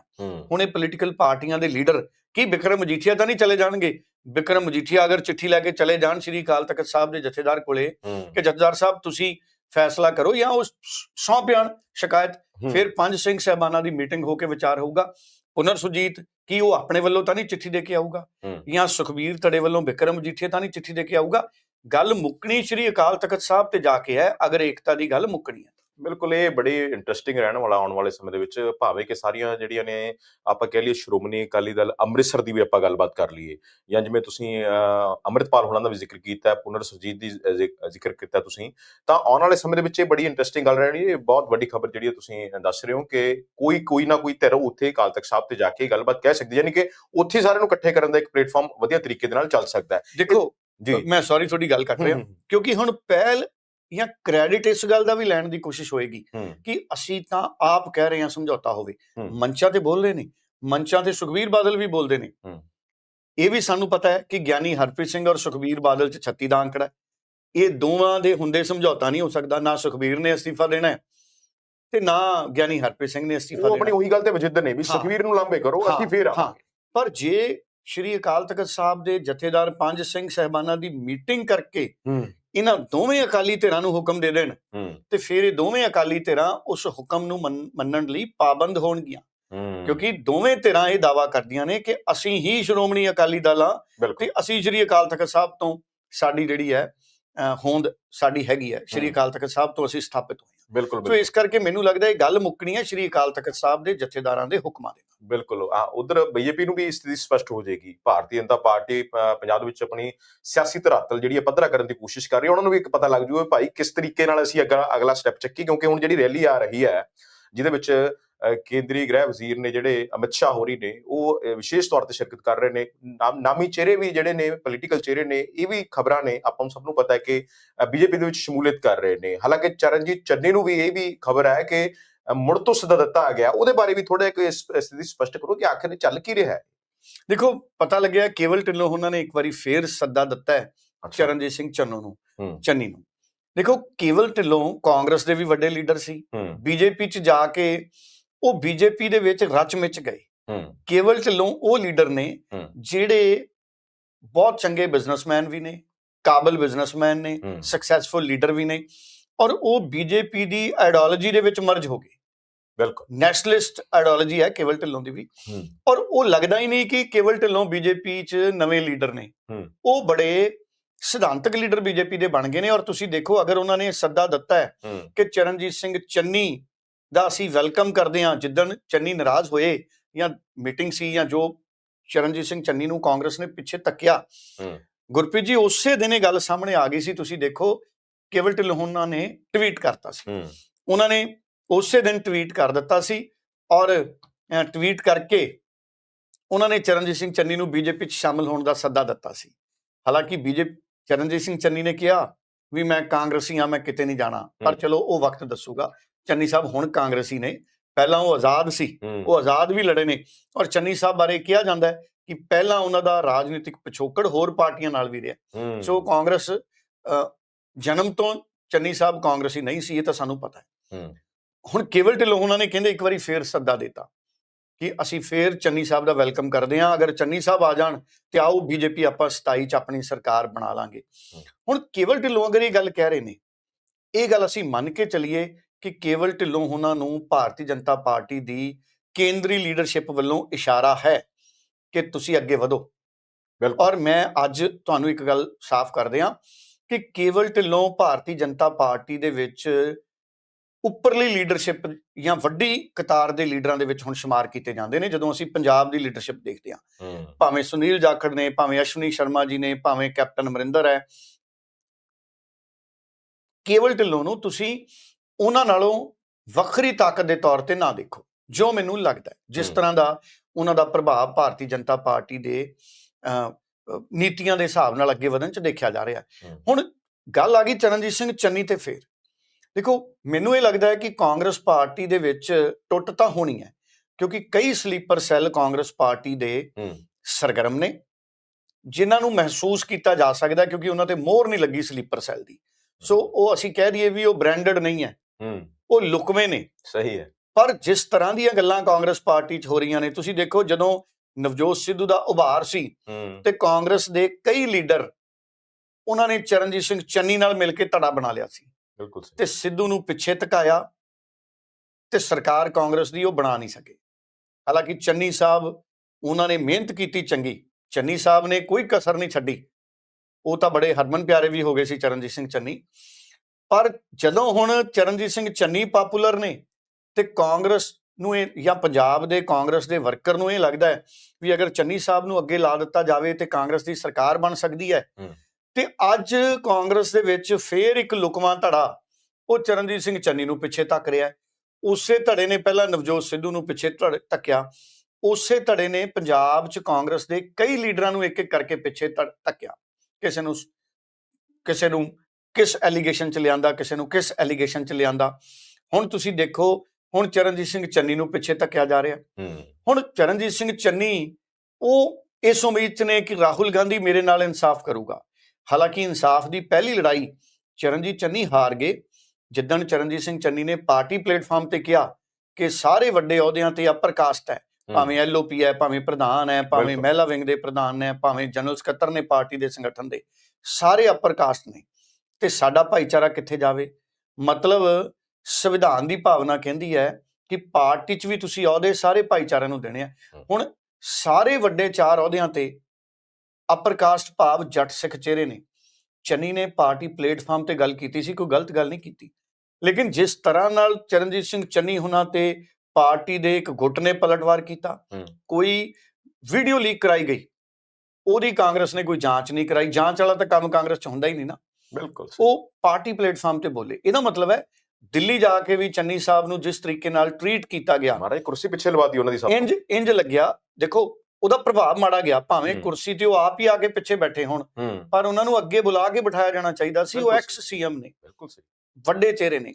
ਹੁਣ ਇਹ ਪੋਲੀਟੀਕਲ ਪਾਰਟੀਆਂ ਦੇ ਲੀਡਰ ਕੀ ਬਿਕਰਮ ਮਜੀਠੀਆ ਤਾਂ ਨਹੀਂ ਚਲੇ ਜਾਣਗੇ? ਬਿਕਰਮ ਮਜੀਠੀਆ ਅਗਰ ਚਿੱਠੀ ਲੈ ਕੇ ਚਲੇ ਜਾਣ ਸ੍ਰੀ ਅਕਾਲ ਤਖਤ ਸਾਹਿਬ ਦੇ ਜਥੇਦਾਰ ਕੋਲੇ ਕਿ ਜਥੇਦਾਰ ਸਾਹਿਬ ਤੁਸੀਂ ਫੈਸਲਾ ਕਰੋ ਜਾਂ ਉਹ ਸੌਂਪ ਜਾਣ ਸ਼ਿਕਾਇਤ। ਫਿਰ ਪੰਜ ਸਿੰਘ ਸਹਿਬਾਨਾਂ ਦੀ ਮੀਟਿੰਗ ਹੋ ਕੇ ਵਿਚਾਰ ਹੋਊਗਾ। ਪੁਨਰ ਸੁਜੀਤ ਕੀ ਉਹ ਆਪਣੇ ਵੱਲੋਂ ਤਾਂ ਨਹੀਂ ਚਿੱਠੀ ਦੇ ਕੇ ਆਊਗਾ। ਜਾਂ ਸੁਖਬੀਰ ਤੜੇ ਵੱਲੋਂ ਬਿਕਰਮ ਮਜੀਠੀਆ ਤਾਂ ਨਹੀਂ ਚਿੱਠੀ ਦੇ ਕੇ ਆਊਗਾ? ਗੱਲ ਮੁੱਕਣੀ ਸ੍ਰੀ ਅਕਾਲ ਤਖਤ ਸਾਹਿਬ ਤੇ ਜਾ ਕੇ ਹੈ ਅਗਰ ਏਕਤਾ ਦੀ ਗੱਲ ਮੁੱਕਣੀ ਹੈ ਬਿਲਕੁਲ ਇਹ ਬੜੀ ਇੰਟਰਸਟਿੰਗ ਰਹਿਣ ਵਾਲਾ ਆਉਣ ਵਾਲੇ ਸਮੇਂ ਦੇ ਵਿੱਚ ਭਾਵੇਂ ਕਿ ਸਾਰੀਆਂ ਜਿਹੜੀਆਂ ਨੇ ਆਪਾਂ ਕਹਿ ਲਈਏ ਸ਼੍ਰੋਮਣੀ ਅਕਾਲੀ ਦਲ ਅੰਮ੍ਰਿਤਸਰ ਦੀ ਵੀ ਆਪਾਂ ਗੱਲਬਾਤ ਕਰ ਲਈਏ ਜਾਂ ਜਿਵੇਂ ਤੁਸੀਂ ਅੰਮ੍ਰਿਤਪਾਲ ਹੋਣਾ ਦਾ ਵੀ ਜ਼ਿਕਰ ਕੀਤਾ ਪੁਨਰ ਸੁਰਜੀਤ ਦੀ ਜ਼ਿਕਰ ਕੀਤਾ ਤੁਸੀਂ ਤਾਂ ਆਉਣ ਵਾਲੇ ਸਮੇਂ ਦੇ ਵਿੱਚ ਇਹ ਬੜੀ ਇੰਟਰਸਟਿੰਗ ਗੱਲ ਰਹਿਣੀ ਹੈ ਬਹੁਤ ਵੱਡੀ ਖਬਰ ਜਿਹੜੀ ਤੁਸੀਂ ਦੱਸ ਰਹੇ ਹੋ ਕਿ ਕੋਈ ਕੋਈ ਨਾ ਕੋਈ ਧਿਰ ਉੱਥੇ ਅਕਾਲ ਤਖਤ ਸਾਹਿਬ ਤੇ ਜਾ ਕੇ ਗੱਲਬਾਤ ਕਹਿ ਸਕਦੀ ਯਾਨੀ ਕਿ ਉੱਥੇ ਸਾਰਿਆਂ ਨੂੰ ਇਕੱਠੇ ਕਰਨ ਦਾ ਇੱਕ ਪਲੇਟਫਾਰਮ ਵਧੀਆ ਤਰੀਕੇ ਦੇ ਨਾਲ ਚੱਲ ਸਕਦਾ ਹੈ। ਦੇਖੋ ਜੀ। ਮੈਂ ਸੌਰੀ ਤੁਹਾਡੀ ਗੱਲ ਕੱਟ ਰਿਹਾ ਕਿਉਂਕਿ ਹੁਣ ਪਹਿਲ ਜਾਂ ਕ੍ਰੈਡਿਟ ਇਸ ਗੱਲ ਦਾ ਵੀ ਲੈਣ ਦੀ ਕੋਸ਼ਿਸ਼ ਹੋਏਗੀ ਕਿ ਅਸੀਂ ਤਾਂ ਆਪ ਕਹਿ ਰਹੇ ਹਾਂ ਸਮਝੌਤਾ ਹੋਵੇ। ਮੰਚਾਂ ਤੇ ਬੋਲ ਰਹੇ ਨੇ ਮੰਚਾਂ ਤੇ ਸੁਖਬੀਰ ਬਾਦਲ ਵੀ ਬੋਲਦੇ ਨੇ। ਇਹ ਵੀ ਸਾਨੂੰ ਪਤਾ ਹੈ ਕਿ ਗਿਆਨੀ ਹਰਪ੍ਰੀਤ ਸਿੰਘ ਔਰ ਸੁਖਬੀਰ ਬਾਦਲ ਚ 36 ਦਾ ਅੰਕੜਾ ਇਹ ਦੋਵਾਂ ਦੇ ਹੁੰਦੇ ਸਮਝੌਤਾ ਨਹੀਂ ਹੋ ਸਕਦਾ ਨਾ ਸੁਖਬੀਰ ਨੇ ਅਸਤੀਫਾ ਦੇਣਾ ਹੈ ਤੇ ਨਾ ਗਿਆਨੀ ਹਰਪ੍ਰੀਤ ਸਿੰਘ ਨੇ ਅਸਤੀਫਾ ਉਹ ਆਪਣੀ ਦੇਣਾ ਉਹੀ ਗੱਲ ਤੇ ਵਜਿੱਦ ਨੇ ਵੀ ਹਾਂ। ਸੁਖਵੀਰ ਨੂੰ ਲਾਂਭੇ ਕਰੋ ਅਸੀਂ ਫੇਰ। ਆਵਾਂਗੇ ਪਰ ਜੇ ਸ਼੍ਰੀ ਅਕਾਲ ਤਖਤ ਸਾਹਿਬ ਦੇ ਜਥੇਦਾਰ ਪੰਜ ਸਿੰਘ ਸਹਿਬਾਨਾਂ ਦੀ ਮੀਟਿੰਗ ਕਰਕੇ ਇਹਨਾਂ ਦੋਵੇਂ ਅਕਾਲੀ ਧਿਰਾਂ ਨੂੰ ਹੁਕਮ ਦੇ ਦੇਣ ਤੇ ਫਿਰ ਇਹ ਦੋਵੇਂ ਅਕਾਲੀ ਧਿਰਾਂ ਉਸ ਹੁਕਮ ਨੂੰ ਮੰਨ- ਮੰਨਣ ਲਈ ਪਾਬੰਦ ਹੋਣਗੀਆਂ। ਕਿਉਂਕਿ ਦੋਵੇਂ ਧਿਰਾਂ ਇਹ ਦਾਵਾ ਕਰਦੀਆਂ ਨੇ ਕਿ ਅਸੀਂ ਹੀ ਸ਼੍ਰੋਮਣੀ ਅਕਾਲੀ ਦਲ ਬਿਲਕੁਲ ਤੇ ਅਸੀਂ ਸ਼੍ਰੀ ਅਕਾਲ ਤਖਤ ਸਾਹਿਬ ਤੋਂ ਸਾਡੀ ਜਿਹੜੀ ਹੈ ਹੋਂਦ ਸਾਡੀ ਹੈਗੀ ਹੈ। ਸ਼੍ਰੀ। ਅਕਾਲ ਤਖਤ ਸਾਹਿਬ ਤੋਂ ਅਸੀਂ ਸਥਾਪਿਤ ਹੋਏ ਬਿਲਕੁਲ ਸੋ ਇਸ ਕਰਕੇ ਮੈਨੂੰ ਲੱਗਦਾ ਇਹ ਗੱਲ ਮੁੱਕਣੀ ਹੈ ਸ਼੍ਰੀ ਅਕਾਲ ਤਖਤ ਸਾਹਿਬ ਦੇ ਜਥੇਦਾਰਾਂ ਦੇ ਹੁਕਮਾਂ ਦੇ ਬਿਲਕੁਲ ਆ ਉਧਰ ਬੀਜੇਪੀ ਨੂੰ ਵੀ ਇਸ ਸਥਿਤੀ ਸਪਸ਼ਟ ਹੋ ਜਾਏਗੀ। ਭਾਰਤੀ ਜਨਤਾ ਪਾਰਟੀ ਪੰਜਾਬ ਦੇ ਵਿੱਚ ਆਪਣੀ ਸਿਆਸੀ ਧਰਾਤਲ ਜਿਹੜੀ ਹੈ ਪੱਧਰਾ ਕਰਨ ਦੀ ਕੋਸ਼ਿਸ਼ ਕਰ ਰਹੀ ਹੈ। ਉਹਨਾਂ ਨੂੰ ਵੀ ਇੱਕ ਪਤਾ ਲੱਗ ਜੂਗਾ ਭਾਈ ਕਿਸ ਤਰੀਕੇ ਨਾਲ ਅਸੀਂ ਅਗਲਾ ਅਗਲਾ ਸਟੈਪ ਚੱਕੀ ਕਿਉਂਕਿ ਹੁਣ ਜਿਹੜੀ ਰੈਲੀ ਆ ਰਹੀ ਹੈ ਜਿਹਦੇ ਵਿੱਚ ਕੇਂਦਰੀ ਗ੍ਰਹਿ ਵਜ਼ੀਰ ਨੇ ਜਿਹੜੇ ਅਮਿਤ ਸ਼ਾਹ ਹੋਰੀ ਨੇ ਉਹ ਵਿਸ਼ੇਸ਼ ਤੌਰ ਤੇ ਸ਼ਿਰਕਤ ਕਰ ਰਹੇ ਨੇ। ਨਾਮ- ਚਿਹਰੇ ਵੀ ਜਿਹੜੇ ਨੇ ਪੋਲੀਟੀਕਲ ਚਿਹਰੇ ਨੇ ਇਹ ਵੀ ਖਬਰਾਂ ਨੇ। ਆਪਾਂ ਨੂੰ ਸਭ ਨੂੰ ਪਤਾ ਹੈ ਕਿ ਬੀਜੇਪੀ ਦੇ ਵਿੱਚ ਸ਼ਮੂਲੀਅਤ ਕਰ ਰਹੇ ਨੇ। ਹਾਲਾਂਕਿ ਚਰਨਜੀਤ ਚੰਨੀ ਨੂੰ ਵੀ ਇਹ ਵੀ ਖਬਰ ਹੈ ਕਿ ਮੁੜ ਤੋਂ ਸੱਦਾ ਦਿੱਤਾ ਗਿਆ। ਉਹਦੇ ਬਾਰੇ ਵੀ ਥੋੜਾ ਇੱਕ ਇਸ- ਸਥਿਤੀ ਸਪਸ਼ਟ ਕਰੋ ਕਿ ਆਖਿਰ ਚੱਲ ਕੀ ਰਿਹਾ ਹੈ। ਦੇਖੋ ਪਤਾ ਲੱਗਿਆ ਕੇਵਲ ਢਿੱਲੋਂ ਉਹਨਾਂ ਨੇ ਇੱਕ ਵਾਰੀ ਫੇਰ ਸੱਦਾ ਦਿੱਤਾ ਹੈ ਚਰਨਜੀਤ ਸਿੰਘ ਚੰਨੂ ਨੂੰ ਚੰਨੀ ਨੂੰ। ਦੇਖੋ ਕੇਵਲ ਢਿੱਲੋਂ ਕਾਂਗਰਸ ਦੇ ਵੀ ਵੱਡੇ ਲੀਡਰ ਸੀ। ਬੀਜੇਪੀ ਚ ਜਾ ਕੇ ਉਹ ਬੀਜੇਪੀ ਦੇ ਵਿੱਚ ਰਚ ਮਿਚ ਗਏ। ਕੇਵਲ ਢਿੱਲੋਂ ਉਹ ਲੀਡਰ ਨੇ। ਜਿਹੜੇ ਬਹੁਤ ਚੰਗੇ ਬਿਜ਼ਨਸਮੈਨ ਵੀ ਨੇ ਕਾਬਲ ਬਿਜ਼ਨਸਮੈਨ ਨੇ ਸਕਸੈਸਫੁਲ ਲੀਡਰ ਵੀ ਨੇ ਔਰ ਉਹ ਬੀਜੇਪੀ ਦੀ ਆਈਡੀਓਲੋਜੀ ਦੇ ਵਿੱਚ ਮਰਜ ਹੋ ਗਏ। ਬਿਲਕੁਲ। ਨੈਸ਼ਨਲਿਸਟ ਆਈਡੀਓਲੋਜੀ ਹੈ ਕੇਵਲ ਢਿੱਲੋਂ ਦੀ ਵੀ। ਔਰ ਉਹ ਲੱਗਦਾ ਹੀ ਨਹੀਂ ਕਿ ਕੇਵਲ ਢਿੱਲੋਂ ਬੀਜੇਪੀ 'ਚ ਨਵੇਂ ਲੀਡਰ ਨੇ। ਉਹ ਬੜੇ ਸਿਧਾਂਤਕ ਲੀਡਰ ਬੀਜੇਪੀ ਦੇ ਬਣ ਗਏ ਨੇ ਔਰ ਤੁਸੀਂ ਦੇਖੋ ਅਗਰ ਉਹਨਾਂ ਨੇ ਸੱਦਾ ਦਿੱਤਾ ਹੂੰ। ਕਿ ਚਰਨਜੀਤ ਸਿੰਘ ਚੰਨੀ ਦਾ ਅਸੀਂ ਵੈਲਕਮ ਕਰਦੇ ਹਾਂ ਜਿੱਦਣ ਚੰਨੀ ਨਾਰਾਜ਼ ਹੋਏ ਜਾਂ ਮੀਟਿੰਗ ਸੀ ਜਾਂ ਜੋ ਚਰਨਜੀਤ ਸਿੰਘ ਚੰਨੀ ਨੂੰ ਕਾਂਗਰਸ ਨੇ ਪਿੱਛੇ ਤੱਕਿਆ। ਗੁਰਪ੍ਰੀਤ ਜੀ ਉਸੇ ਦਿਨ ਇਹ ਗੱਲ ਸਾਹਮਣੇ ਆ ਗਈ ਸੀ ਤੁਸੀਂ ਦੇਖੋ ਕੇਵਲ ਢਿੱਲੋਂ ਉਹਨਾਂ ਨੇ ਟਵੀਟ ਕਰਤਾ ਸੀ। ਉਹਨਾਂ ਨੇ ਉਸੇ ਦਿਨ ਟਵੀਟ ਕਰ ਦਿੱਤਾ ਸੀ ਔਰ ਟਵੀਟ ਕਰਕੇ ਉਹਨਾਂ ਨੇ ਚਰਨਜੀਤ ਸਿੰਘ ਚੰਨੀ ਨੂੰ ਬੀਜੇਪੀ 'ਚ ਸ਼ਾਮਲ ਹੋਣ ਦਾ ਸੱਦਾ ਦਿੱਤਾ ਸੀ। ਹਾਲਾਂਕਿ ਬੀਜੇਪੀ ਚਰਨਜੀਤ ਸਿੰਘ ਚੰਨੀ ਨੇ ਕਿਹਾ ਵੀ ਮੈਂ ਕਾਂਗਰਸੀ ਹਾਂ ਮੈਂ ਕਿਤੇ ਨਹੀਂ ਜਾਣਾ ਪਰ। ਚਲੋ ਉਹ ਵਕਤ ਦੱਸੂਗਾ। ਚੰਨੀ ਸਾਹਿਬ ਹੁਣ ਕਾਂਗਰਸੀ ਨੇ ਪਹਿਲਾਂ ਉਹ ਆਜ਼ਾਦ ਸੀ ਉਹ ਆਜ਼ਾਦ ਵੀ ਲੜੇ ਨੇ ਔਰ ਚੰਨੀ ਸਾਹਿਬ ਬਾਰੇ ਕਿਹਾ ਜਾਂਦਾ ਹੈ ਕਿ ਪਹਿਲਾਂ ਉਹਨਾਂ ਦਾ ਰਾਜਨੀਤਿਕ ਪਿਛੋਕੜ ਹੋਰ ਪਾਰਟੀਆਂ ਨਾਲ ਵੀ ਰਿਹਾ। ਸੋ ਕਾਂਗਰਸ ਜਨਮ ਤੋਂ ਚੰਨੀ ਸਾਹਿਬ ਕਾਂਗਰਸੀ ਨਹੀਂ ਸੀ ਇਹ ਤਾਂ ਸਾਨੂੰ ਪਤਾ ਹੈ। ਹੁਣ ਕੇਵਲ ਢਿੱਲੋਂ ਉਹਨਾਂ ਨੇ ਕਹਿੰਦੇ ਇੱਕ ਵਾਰੀ ਫੇਰ ਸੱਦਾ ਦਿੱਤਾ ਕਿ ਅਸੀਂ ਫੇਰ ਚੰਨੀ ਸਾਹਿਬ ਦਾ ਵੈਲਕਮ ਕਰਦੇ ਹਾਂ ਅਗਰ ਚੰਨੀ ਸਾਹਿਬ ਆ ਜਾਣ ਤੇ ਆਓ ਬੀਜੇਪੀ ਆਪਾਂ 27 ਚ ਆਪਣੀ ਸਰਕਾਰ ਬਣਾ ਲਾਂਗੇ। ਹੁਣ ਕੇਵਲ ਢਿੱਲੋਂ ਅਗਰ ਇਹ ਗੱਲ ਕਹਿ ਰਹੇ ਨੇ ਇਹ ਗੱਲ ਅਸੀਂ ਮੰਨ ਕੇ ਚੱਲੀਏ ਕਿ ਕੇਵਲ ਢਿੱਲੋਂ ਉਹਨਾਂ ਨੂੰ ਭਾਰਤੀ ਜਨਤਾ ਪਾਰਟੀ ਦੀ ਕੇਂਦਰੀ ਲੀਡਰਸ਼ਿਪ ਵੱਲੋਂ ਇਸ਼ਾਰਾ ਹੈ ਕਿ ਤੁਸੀਂ ਅੱਗੇ ਵਧੋ। ਬਿਲਕੁਲ। ਔਰ ਮੈਂ ਅੱਜ ਤੁਹਾਨੂੰ ਇੱਕ ਗੱਲ ਸਾਫ਼ ਕਰ ਦਿਆਂ ਕਿ ਕੇਵਲ ਢਿੱਲੋਂ ਭਾਰਤੀ ਜਨਤਾ ਪਾਰਟੀ ਦੇ ਵਿੱਚ ਉੱਪਰਲੀ ਲੀਡਰਸ਼ਿਪ ਜਾਂ ਵੱਡੀ ਕਤਾਰ ਦੇ ਲੀਡਰਾਂ ਦੇ ਵਿੱਚ ਹੁਣ ਸ਼ੁਮਾਰ ਕੀਤੇ ਜਾਂਦੇ ਨੇ ਜਦੋਂ ਅਸੀਂ ਪੰਜਾਬ ਦੀ ਲੀਡਰਸ਼ਿਪ ਦੇਖਦੇ ਹੂੰ। ਭਾਵੇਂ ਸੁਨੀਲ ਜਾਖੜ ਨੇ ਭਾਵੇਂ ਅਸ਼ਵਨੀ ਸ਼ਰਮਾ ਜੀ ਨੇ ਭਾਵੇਂ ਕੈਪਟਨ ਅਮਰਿੰਦਰ ਹੈ। ਕੇਵਲ ਢਿੱਲੋਂ ਨੂੰ ਤੁਸੀਂ ਉਹਨਾਂ ਨਾਲੋਂ ਵੱਖਰੀ ਤਾਕਤ ਦੇ ਤੌਰ ਤੇ ਨਾ ਦੇਖੋ ਜੋ ਮੈਨੂੰ ਲੱਗਦਾ ਜਿਸ। ਤਰ੍ਹਾਂ ਦਾ ਉਹਨਾਂ ਦਾ ਪ੍ਰਭਾਵ ਭਾਰਤੀ ਜਨਤਾ ਪਾਰਟੀ ਦੇ ਨੀਤੀਆਂ ਦੇ ਹਿਸਾਬ ਨਾਲ ਅੱਗੇ ਵਧਣ ਚ ਦੇਖਿਆ ਜਾ ਰਿਹਾ। ਹੁਣ ਗੱਲ ਆ ਗਈ ਚਰਨਜੀਤ ਸਿੰਘ ਚੰਨੀ ਤੇ ਫੇਰ। ਦੇਖੋ ਮੈਨੂੰ ਇਹ ਲੱਗਦਾ ਹੈ ਕਿ ਕਾਂਗਰਸ ਪਾਰਟੀ ਦੇ ਵਿੱਚ ਟੁੱਟ ਤਾਂ ਹੋਣੀ ਹੈ ਕਿਉਂਕਿ ਕਈ ਸਲੀਪਰ ਸੈੱਲ ਕਾਂਗਰਸ ਪਾਰਟੀ ਦੇ ਸਰਗਰਮ ਨੇ ਜਿਨ੍ਹਾਂ ਨੂੰ ਮਹਿਸੂਸ ਕੀਤਾ ਜਾ ਸਕਦਾ ਕਿਉਂਕਿ ਉਹਨਾਂ ਤੇ ਮੋਹਰ ਨਹੀਂ ਲੱਗੀ ਸਲੀਪਰ ਸੈੱਲ ਦੀ। ਸੋ ਉਹ ਅਸੀਂ ਕਹਿ ਦਈਏ ਵੀ ਉਹ ਬ੍ਰਾਂਡਡ ਨਹੀਂ ਹੈ। ਹੂੰ। ਉਹ ਲੁਕਵੇਂ ਨੇ। ਸਹੀ ਹੈ। ਪਰ ਜਿਸ ਤਰ੍ਹਾਂ ਦੀਆਂ ਗੱਲਾਂ ਕਾਂਗਰਸ ਪਾਰਟੀ 'ਚ ਹੋ ਰਹੀਆਂ ਨੇ ਤੁਸੀਂ ਦੇਖੋ ਜਦੋਂ ਨਵਜੋਤ ਸਿੱਧੂ ਦਾ ਉਭਾਰ ਸੀ ਤੇ ਕਾਂਗਰਸ ਦੇ ਕਈ ਲੀਡਰ ਉਹਨਾਂ ਨੇ ਚਰਨਜੀਤ ਸਿੰਘ ਚੰਨੀ ਨਾਲ ਮਿਲ ਕੇ ਧੜਾ ਬਣਾ ਲਿਆ ਸੀ। ਬਿਲਕੁਲ ਸਹੀ। ਤੇ ਸਿੱਧੂ ਨੂੰ ਪਿੱਛੇ ਧਕਾਇਆ ਤੇ ਸਰਕਾਰ ਕਾਂਗਰਸ ਦੀ ਉਹ ਬਣਾ ਨਹੀਂ ਸਕੇ। ਹਾਲਾਂਕਿ ਚੰਨੀ ਸਾਹਿਬ ਉਹਨਾਂ ਨੇ ਮਿਹਨਤ ਕੀਤੀ ਚੰਗੀ। ਚੰਨੀ ਸਾਹਿਬ ਨੇ ਕੋਈ ਕਸਰ ਨਹੀਂ ਛੱਡੀ। ਉਹ ਤਾਂ ਬੜੇ ਹਰਮਨ ਪਿਆਰੇ ਵੀ ਹੋ ਗਏ ਸੀ ਚਰਨਜੀਤ ਸਿੰਘ ਚੰਨੀ। ਪਰ ਜਦੋਂ ਹੁਣ ਚਰਨਜੀਤ ਸਿੰਘ ਚੰਨੀ ਪਪੂਲਰ ਨੇ ਤੇ ਕਾਂਗਰਸ ਨੂੰ ਇਹ ਜਾਂ ਪੰਜਾਬ ਦੇ ਕਾਂਗਰਸ ਦੇ ਵਰਕਰ ਨੂੰ ਇਹ ਲੱਗਦਾ ਹੈ ਵੀ ਅਗਰ ਚੰਨੀ ਸਾਹਿਬ ਨੂੰ ਅੱਗੇ ਲਾ ਦਿੱਤਾ ਜਾਵੇ ਤੇ ਕਾਂਗਰਸ ਦੀ ਸਰਕਾਰ ਬਣ ਸਕਦੀ ਹੈ। ਤੇ ਅੱਜ ਕਾਂਗਰਸ ਦੇ ਵਿੱਚ ਫੇਰ ਇੱਕ ਲੁਕਵਾਂ ਧੜਾ ਉਹ ਚਰਨਜੀਤ ਸਿੰਘ ਚੰਨੀ ਨੂੰ ਪਿੱਛੇ ਧੱਕ ਰਿਹਾ ਉਸੇ ਧੜੇ ਨੇ ਪਹਿਲਾਂ ਨਵਜੋਤ ਸਿੱਧੂ ਨੂੰ ਪਿੱਛੇ ਧੜ- ਧੱਕਿਆ ਉਸੇ ਧੜੇ ਨੇ ਪੰਜਾਬ 'ਚ ਕਾਂਗਰਸ ਦੇ ਕਈ ਲੀਡਰਾਂ ਨੂੰ ਇੱਕ ਇੱਕ ਕਰਕੇ ਪਿੱਛੇ ਧੱਕਿਆ। ਕਿਸੇ ਨੂੰ ਕਿਸੇ ਨੂੰ ਕਿਸ ਐਲੀਗੇਸ਼ਨ 'ਚ ਲਿਆਂਦਾ ਕਿਸੇ ਨੂੰ ਕਿਸ ਐਲੀਗੇਸ਼ਨ 'ਚ ਲਿਆਂਦਾ। ਹੁਣ ਤੁਸੀਂ ਦੇਖੋ ਹੁਣ ਚਰਨਜੀਤ ਸਿੰਘ ਚੰਨੀ ਨੂੰ ਪਿੱਛੇ ਧੱਕਿਆ ਜਾ ਰਿਹਾ। ਹੁਣ ਚਰਨਜੀਤ ਸਿੰਘ ਚੰਨੀ ਉਹ ਇਸ ਉਮੀਦ 'ਚ ਨੇ ਕਿ ਰਾਹੁਲ ਗਾਂਧੀ ਮੇਰੇ ਨਾਲ ਇਨਸਾਫ ਕਰੂਗਾ। ਹਾਲਾਂਕਿ ਇਨਸਾਫ ਦੀ ਪਹਿਲੀ ਲੜਾਈ ਚਰਨਜੀਤ ਚੰਨੀ ਹਾਰ ਗਏ। ਜਿੱਦਣ ਚਰਨਜੀਤ ਸਿੰਘ ਚੰਨੀ ਨੇ ਪਾਰਟੀ ਪਲੇਟਫਾਰਮ ਤੇ ਕਿਹਾ ਕਿ ਸਾਰੇ ਵੱਡੇ ਅਹੁਦਿਆਂ ਤੇ ਅਪਰ ਕਾਸਟ ਹੈ। ਭਾਵੇਂ ਐਲਓਪੀ ਹੈ ਭਾਵੇਂ ਪ੍ਰਧਾਨ ਹੈ ਭਾਵੇਂ। ਮਹਿਲਾ ਵਿੰਗ ਦੇ ਪ੍ਰਧਾਨ ਨੇ ਭਾਵੇਂ ਜਨਰਲ ਸਕੱਤਰ ਨੇ ਪਾਰਟੀ ਦੇ ਸੰਗਠਨ ਦੇ। ਸਾਰੇ ਅਪਰ ਕਾਸਟ ਨੇ। ਤੇ ਸਾਡਾ ਭਾਈਚਾਰਾ ਕਿੱਥੇ ਜਾਵੇ? ਮਤਲਬ ਸੰਵਿਧਾਨ ਦੀ ਭਾਵਨਾ ਕਹਿੰਦੀ ਹੈ ਕਿ ਪਾਰਟੀ 'ਚ ਵੀ ਤੁਸੀਂ ਅਹੁਦੇ ਸਾਰੇ ਭਾਈਚਾਰੇ ਨੂੰ ਦੇਣੇ ਆ। ਹੁਣ ਸਾਰੇ ਵੱਡੇ ਚਾਰ ਅਹੁਦਿਆਂ ਤੇ ਅਪਰ ਕਾਸਟ ਭਾਵ ਜੱਟ ਸਿੱਖ ਚਿਹਰੇ ਨੇ। ਚੰਨੀ ਨੇ ਪਾਰਟੀ ਪਲੇਟਫਾਰਮ ਤੇ ਗੱਲ ਕੀਤੀ ਸੀ ਕੋਈ ਗਲਤ ਗੱਲ ਨਹੀਂ ਕੀਤੀ। ਲੇਕਿਨ ਜਿਸ ਤਰ੍ਹਾਂ ਨਾਲ ਚਰਨਜੀਤ ਸਿੰਘ ਚੰਨੀ ਹੁਣਾਂ ਤੇ ਪਾਰਟੀ ਦੇ ਇੱਕ ਗੁੱਟ ਨੇ ਪਲਟਵਾਰ ਕੀਤਾ। ਕੋਈ ਵੀਡੀਓ ਲੀਕ ਕਰਾਈ ਗਈ ਉਹਦੀ ਕਾਂਗਰਸ ਨੇ ਕੋਈ ਜਾਂਚ ਨਹੀਂ ਕਰਾਈ। ਜਾਂਚ ਵਾਲਾ ਤਾਂ ਕੰਮ ਕਾਂਗਰਸ 'ਚ ਹੁੰਦਾ ਹੀ ਨਹੀਂ ਨਾ। ਬਿਲਕੁਲ। ਉਹ ਪਾਰਟੀ ਪਲੇਟਫਾਰਮ ਤੇ ਬੋਲੇ। ਇਹਦਾ ਮਤਲਬ ਹੈ ਦਿੱਲੀ ਜਾ ਕੇ ਵੀ ਚੰਨੀ ਸਾਹਿਬ ਨੂੰ ਜਿਸ ਤਰੀਕੇ ਨਾਲ ਟਰੀਟ ਕੀਤਾ ਗਿਆ। ਮਹਾਰਾਜ ਕੁਰਸੀ ਪਿੱਛੇ ਲਵਾਤੀ ਉਹਨਾਂ ਦੀ ਸਭ। ਇੰਜ ਇੰਜ ਲੱਗਿਆ। ਦੇਖੋ ਉਹਦਾ ਪ੍ਰਭਾਵ ਮਾੜਾ ਗਿਆ। ਭਾਵੇਂ। ਕੁਰਸੀ ਤੇ ਉਹ ਆਪ ਹੀ ਆ ਕੇ ਪਿੱਛੇ ਬੈਠੇ ਹੋਣ ਪਰ ਉਹਨਾਂ ਨੂੰ ਅੱਗੇ ਬੁਲਾ ਕੇ ਬਿਠਾਇਆ ਜਾਣਾ ਚਾਹੀਦਾ ਸੀ। ਉਹ ਐਕਸ ਸੀਐਮ ਨੇ। ਬਿਲਕੁਲ ਸਹੀ। ਵੱਡੇ ਚਿਹਰੇ ਨੇ।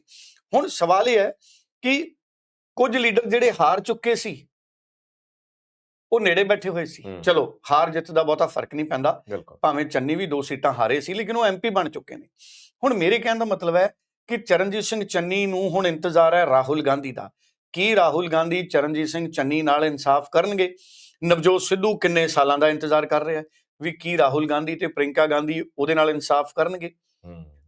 ਹੁਣ ਸਵਾਲ ਇਹ ਹੈ ਕਿ ਕੁਝ ਲੀਡਰ ਜਿਹੜੇ ਹਾਰ ਚੁੱਕੇ ਸੀ ਉਹ ਨੇੜੇ ਬੈਠੇ ਹੋਏ ਸੀ। ਚਲੋ ਹਾਰ ਜਿੱਤ ਦਾ ਬਹੁਤਾ ਫ਼ਰਕ ਨਹੀਂ ਪੈਂਦਾ। ਭਾਵੇਂ ਚੰਨੀ ਵੀ ਦੋ ਸੀਟਾਂ ਹਾਰੇ ਸੀ ਲੇਕਿਨ ਉਹ ਐਮਪੀ ਬਣ ਚੁੱਕੇ ਨੇ। ਹੁਣ ਮੇਰੇ ਕਹਿਣ ਦਾ ਮਤਲਬ ਹੈ ਕਿ ਚਰਨਜੀਤ ਸਿੰਘ ਚੰਨੀ ਨੂੰ ਹੁਣ ਇੰਤਜ਼ਾਰ ਹੈ ਰਾਹੁਲ ਗਾਂਧੀ ਦਾ। ਕੀ ਰਾਹੁਲ ਗਾਂਧੀ ਚਰਨਜੀਤ ਸਿੰਘ ਚੰਨੀ ਨਾਲ ਇਨਸਾਫ ਕਰਨਗੇ? ਨਵਜੋਤ ਸਿੱਧੂ ਕਿੰਨੇ ਸਾਲਾਂ ਦਾ ਇੰਤਜ਼ਾਰ ਕਰ ਰਿਹਾ ਹੈ? ਵੀ ਕੀ ਰਾਹੁਲ ਗਾਂਧੀ ਤੇ ਪ੍ਰਿੰਕਾ ਗਾਂਧੀ ਉਹਦੇ ਨਾਲ ਇਨਸਾਫ ਕਰਨਗੇ?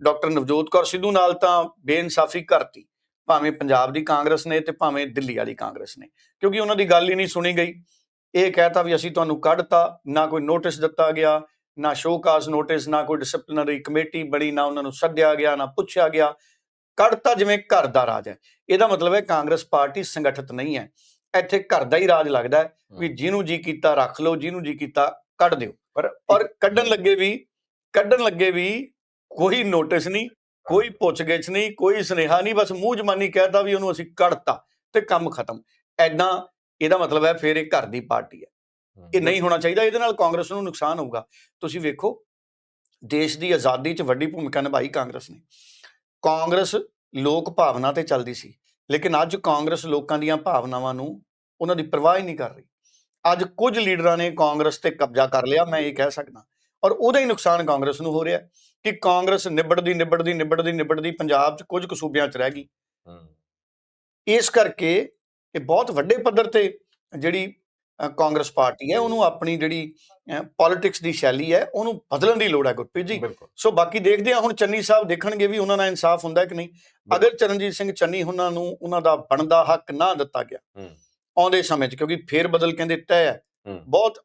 ਡਾਕਟਰ ਨਵਜੋਤ ਕੌਰ ਸਿੱਧੂ ਨਾਲ ਤਾਂ ਬੇਇਨਸਾਫੀ ਕਰਤੀ। ਭਾਵੇਂ ਪੰਜਾਬ ਦੀ ਕਾਂਗਰਸ ਨੇ ਤੇ ਭਾਵੇਂ ਦਿੱਲੀ ਵਾਲੀ ਕਾਂਗਰਸ ਨੇ। ਕਿਉਂਕਿ ਉਹਨਾਂ ਦੀ ਗੱਲ ਹੀ ਨਹੀਂ ਸੁਣੀ ਗਈ। ਇਹ ਕਹਿਤਾ ਵੀ ਅਸੀਂ ਤੁਹਾਨੂੰ ਕੱਢਤਾ ਨਾ ਕੋਈ ਨੋਟਿਸ ਦਿੱਤਾ ਗਿਆ ਨਾ ਸ਼ੋਕਾਜ਼ ਨੋਟਿਸ ਨਾ ਕੋਈ ਡਿਸਪਲਿਨਰੀ ਕਮੇਟੀ ਬਣੀ ਨਾ ਉਹਨਾਂ ਨੂੰ ਸੱਦਿਆ ਗਿਆ ਨਾ ਪੁੱਛਿਆ ਗਿਆ। ਕੱਢਤਾ ਜਿਵੇਂ ਘਰ ਦਾ ਰਾਜ ਹੈ। ਇਹਦਾ ਮਤਲਬ ਹੈ ਕਾਂਗਰਸ ਪਾਰਟੀ ਸੰਗਠਿਤ ਨਹੀਂ ਹੈ। ਇੱਥੇ ਘਰ ਦਾ ਹੀ ਰਾਜ ਲੱਗਦਾ ਹੈ ਵੀ ਜਿਹਨੂੰ ਜੀ ਕੀਤਾ ਰੱਖ ਲਓ ਜਿਹਨੂੰ ਜੀ ਕੀਤਾ ਕੱਢ ਦਿਓ। ਪਰ ਔਰ ਕੱਢਣ ਲੱਗੇ ਵੀ ਕੱਢਣ ਲੱਗੇ ਵੀ ਕੋਈ ਨੋਟਿਸ ਨਹੀਂ ਕੋਈ ਪੁੱਛਗਿੱਛ ਨਹੀਂ ਕੋਈ ਸੁਨੇਹਾ ਨਹੀਂ ਬਸ ਮੂੰਹ ਜ਼ਮਾਨੀ ਕਹਿਤਾ ਵੀ ਉਹਨੂੰ ਅਸੀਂ ਕੱਢਤਾ ਤੇ ਕੰਮ ਖਤਮ। ਐਦਾਂ ਇਹਦਾ ਮਤਲਬ ਹੈ ਫਿਰ ਇਹ ਘਰ ਦੀ ਪਾਰਟੀ ਹੈ। ਇਹ ਨਹੀਂ ਹੋਣਾ ਚਾਹੀਦਾ ਇਹਦੇ ਨਾਲ ਕਾਂਗਰਸ ਨੂੰ ਨੁਕਸਾਨ ਹੋਊਗਾ। ਤੁਸੀਂ ਵੇਖੋ ਦੇਸ਼ ਦੀ ਆਜ਼ਾਦੀ 'ਚ ਵੱਡੀ ਭੂਮਿਕਾ ਨਿਭਾਈ ਕਾਂਗਰਸ ਨੇ। ਕਾਂਗਰਸ ਲੋਕ ਭਾਵਨਾ ਤੇ ਚੱਲਦੀ ਸੀ ਲੇਕਿਨ ਅੱਜ ਕਾਂਗਰਸ ਲੋਕਾਂ ਦੀਆਂ ਭਾਵਨਾਵਾਂ ਨੂੰ ਉਹਨਾਂ ਦੀ ਪਰਵਾਹ ਹੀ ਨਹੀਂ ਕਰ ਰਹੀ। ਅੱਜ ਕੁਝ ਲੀਡਰਾਂ ਨੇ ਕਾਂਗਰਸ ਤੇ ਕਬਜ਼ਾ ਕਰ ਲਿਆ ਮੈਂ ਇਹ ਕਹਿ ਸਕਦਾ। ਔਰ ਉਹਦਾ ਹੀ ਨੁਕਸਾਨ ਕਾਂਗਰਸ ਨੂੰ ਹੋ ਰਿਹਾ ਕਿ ਕਾਂਗਰਸ ਨਿਬੜਦੀ ਨਿਬੜਦੀ ਨਿਬੜਦੀ ਨਿਬੜਦੀ ਪੰਜਾਬ 'ਚ ਕੁਝ ਕੁ ਸੂਬਿਆਂ 'ਚ ਰਹਿ ਗਈ। ਇਸ ਕਰਕੇ ਇਹ ਬਹੁਤ ਵੱਡੇ ਪੱਧਰ ਤੇ ਜਿਹੜੀ ਕਾਂਗਰਸ ਪਾਰਟੀ ਹੈ ਉਹਨੂੰ ਆਪਣੀ ਜਿਹੜੀ ਪੋਲਿਟਿਕਸ ਦੀ ਸ਼ੈਲੀ ਹੈ ਉਹਨੂੰ ਬਦਲਣ ਦੀ ਲੋੜ ਹੈ ਗੁਰਪ੍ਰੀਤ ਜੀ। ਸੋ ਬਾਕੀ ਦੇਖਦੇ ਹਾਂ ਹੁਣ ਚੰਨੀ ਸਾਹਿਬ ਦੇਖਣਗੇ ਵੀ ਉਹਨਾਂ ਨਾਲ ਇਨਸਾਫ ਹੁੰਦਾ ਕਿ ਨਹੀਂ। ਅਗਰ ਚਰਨਜੀਤ ਸਿੰਘ ਚੰਨੀ ਉਹਨਾਂ ਨੂੰ ਉਹਨਾਂ ਦਾ ਬਣਦਾ ਹੱਕ ਨਾ ਦਿੱਤਾ ਗਿਆ ਆਉਂਦੇ ਸਮੇਂ 'ਚ ਕਿਉਂਕਿ ਫੇਰ ਬਦਲ ਕਹਿੰਦੇ ਤੈਅ ਹੈ। ਬਹੁਤ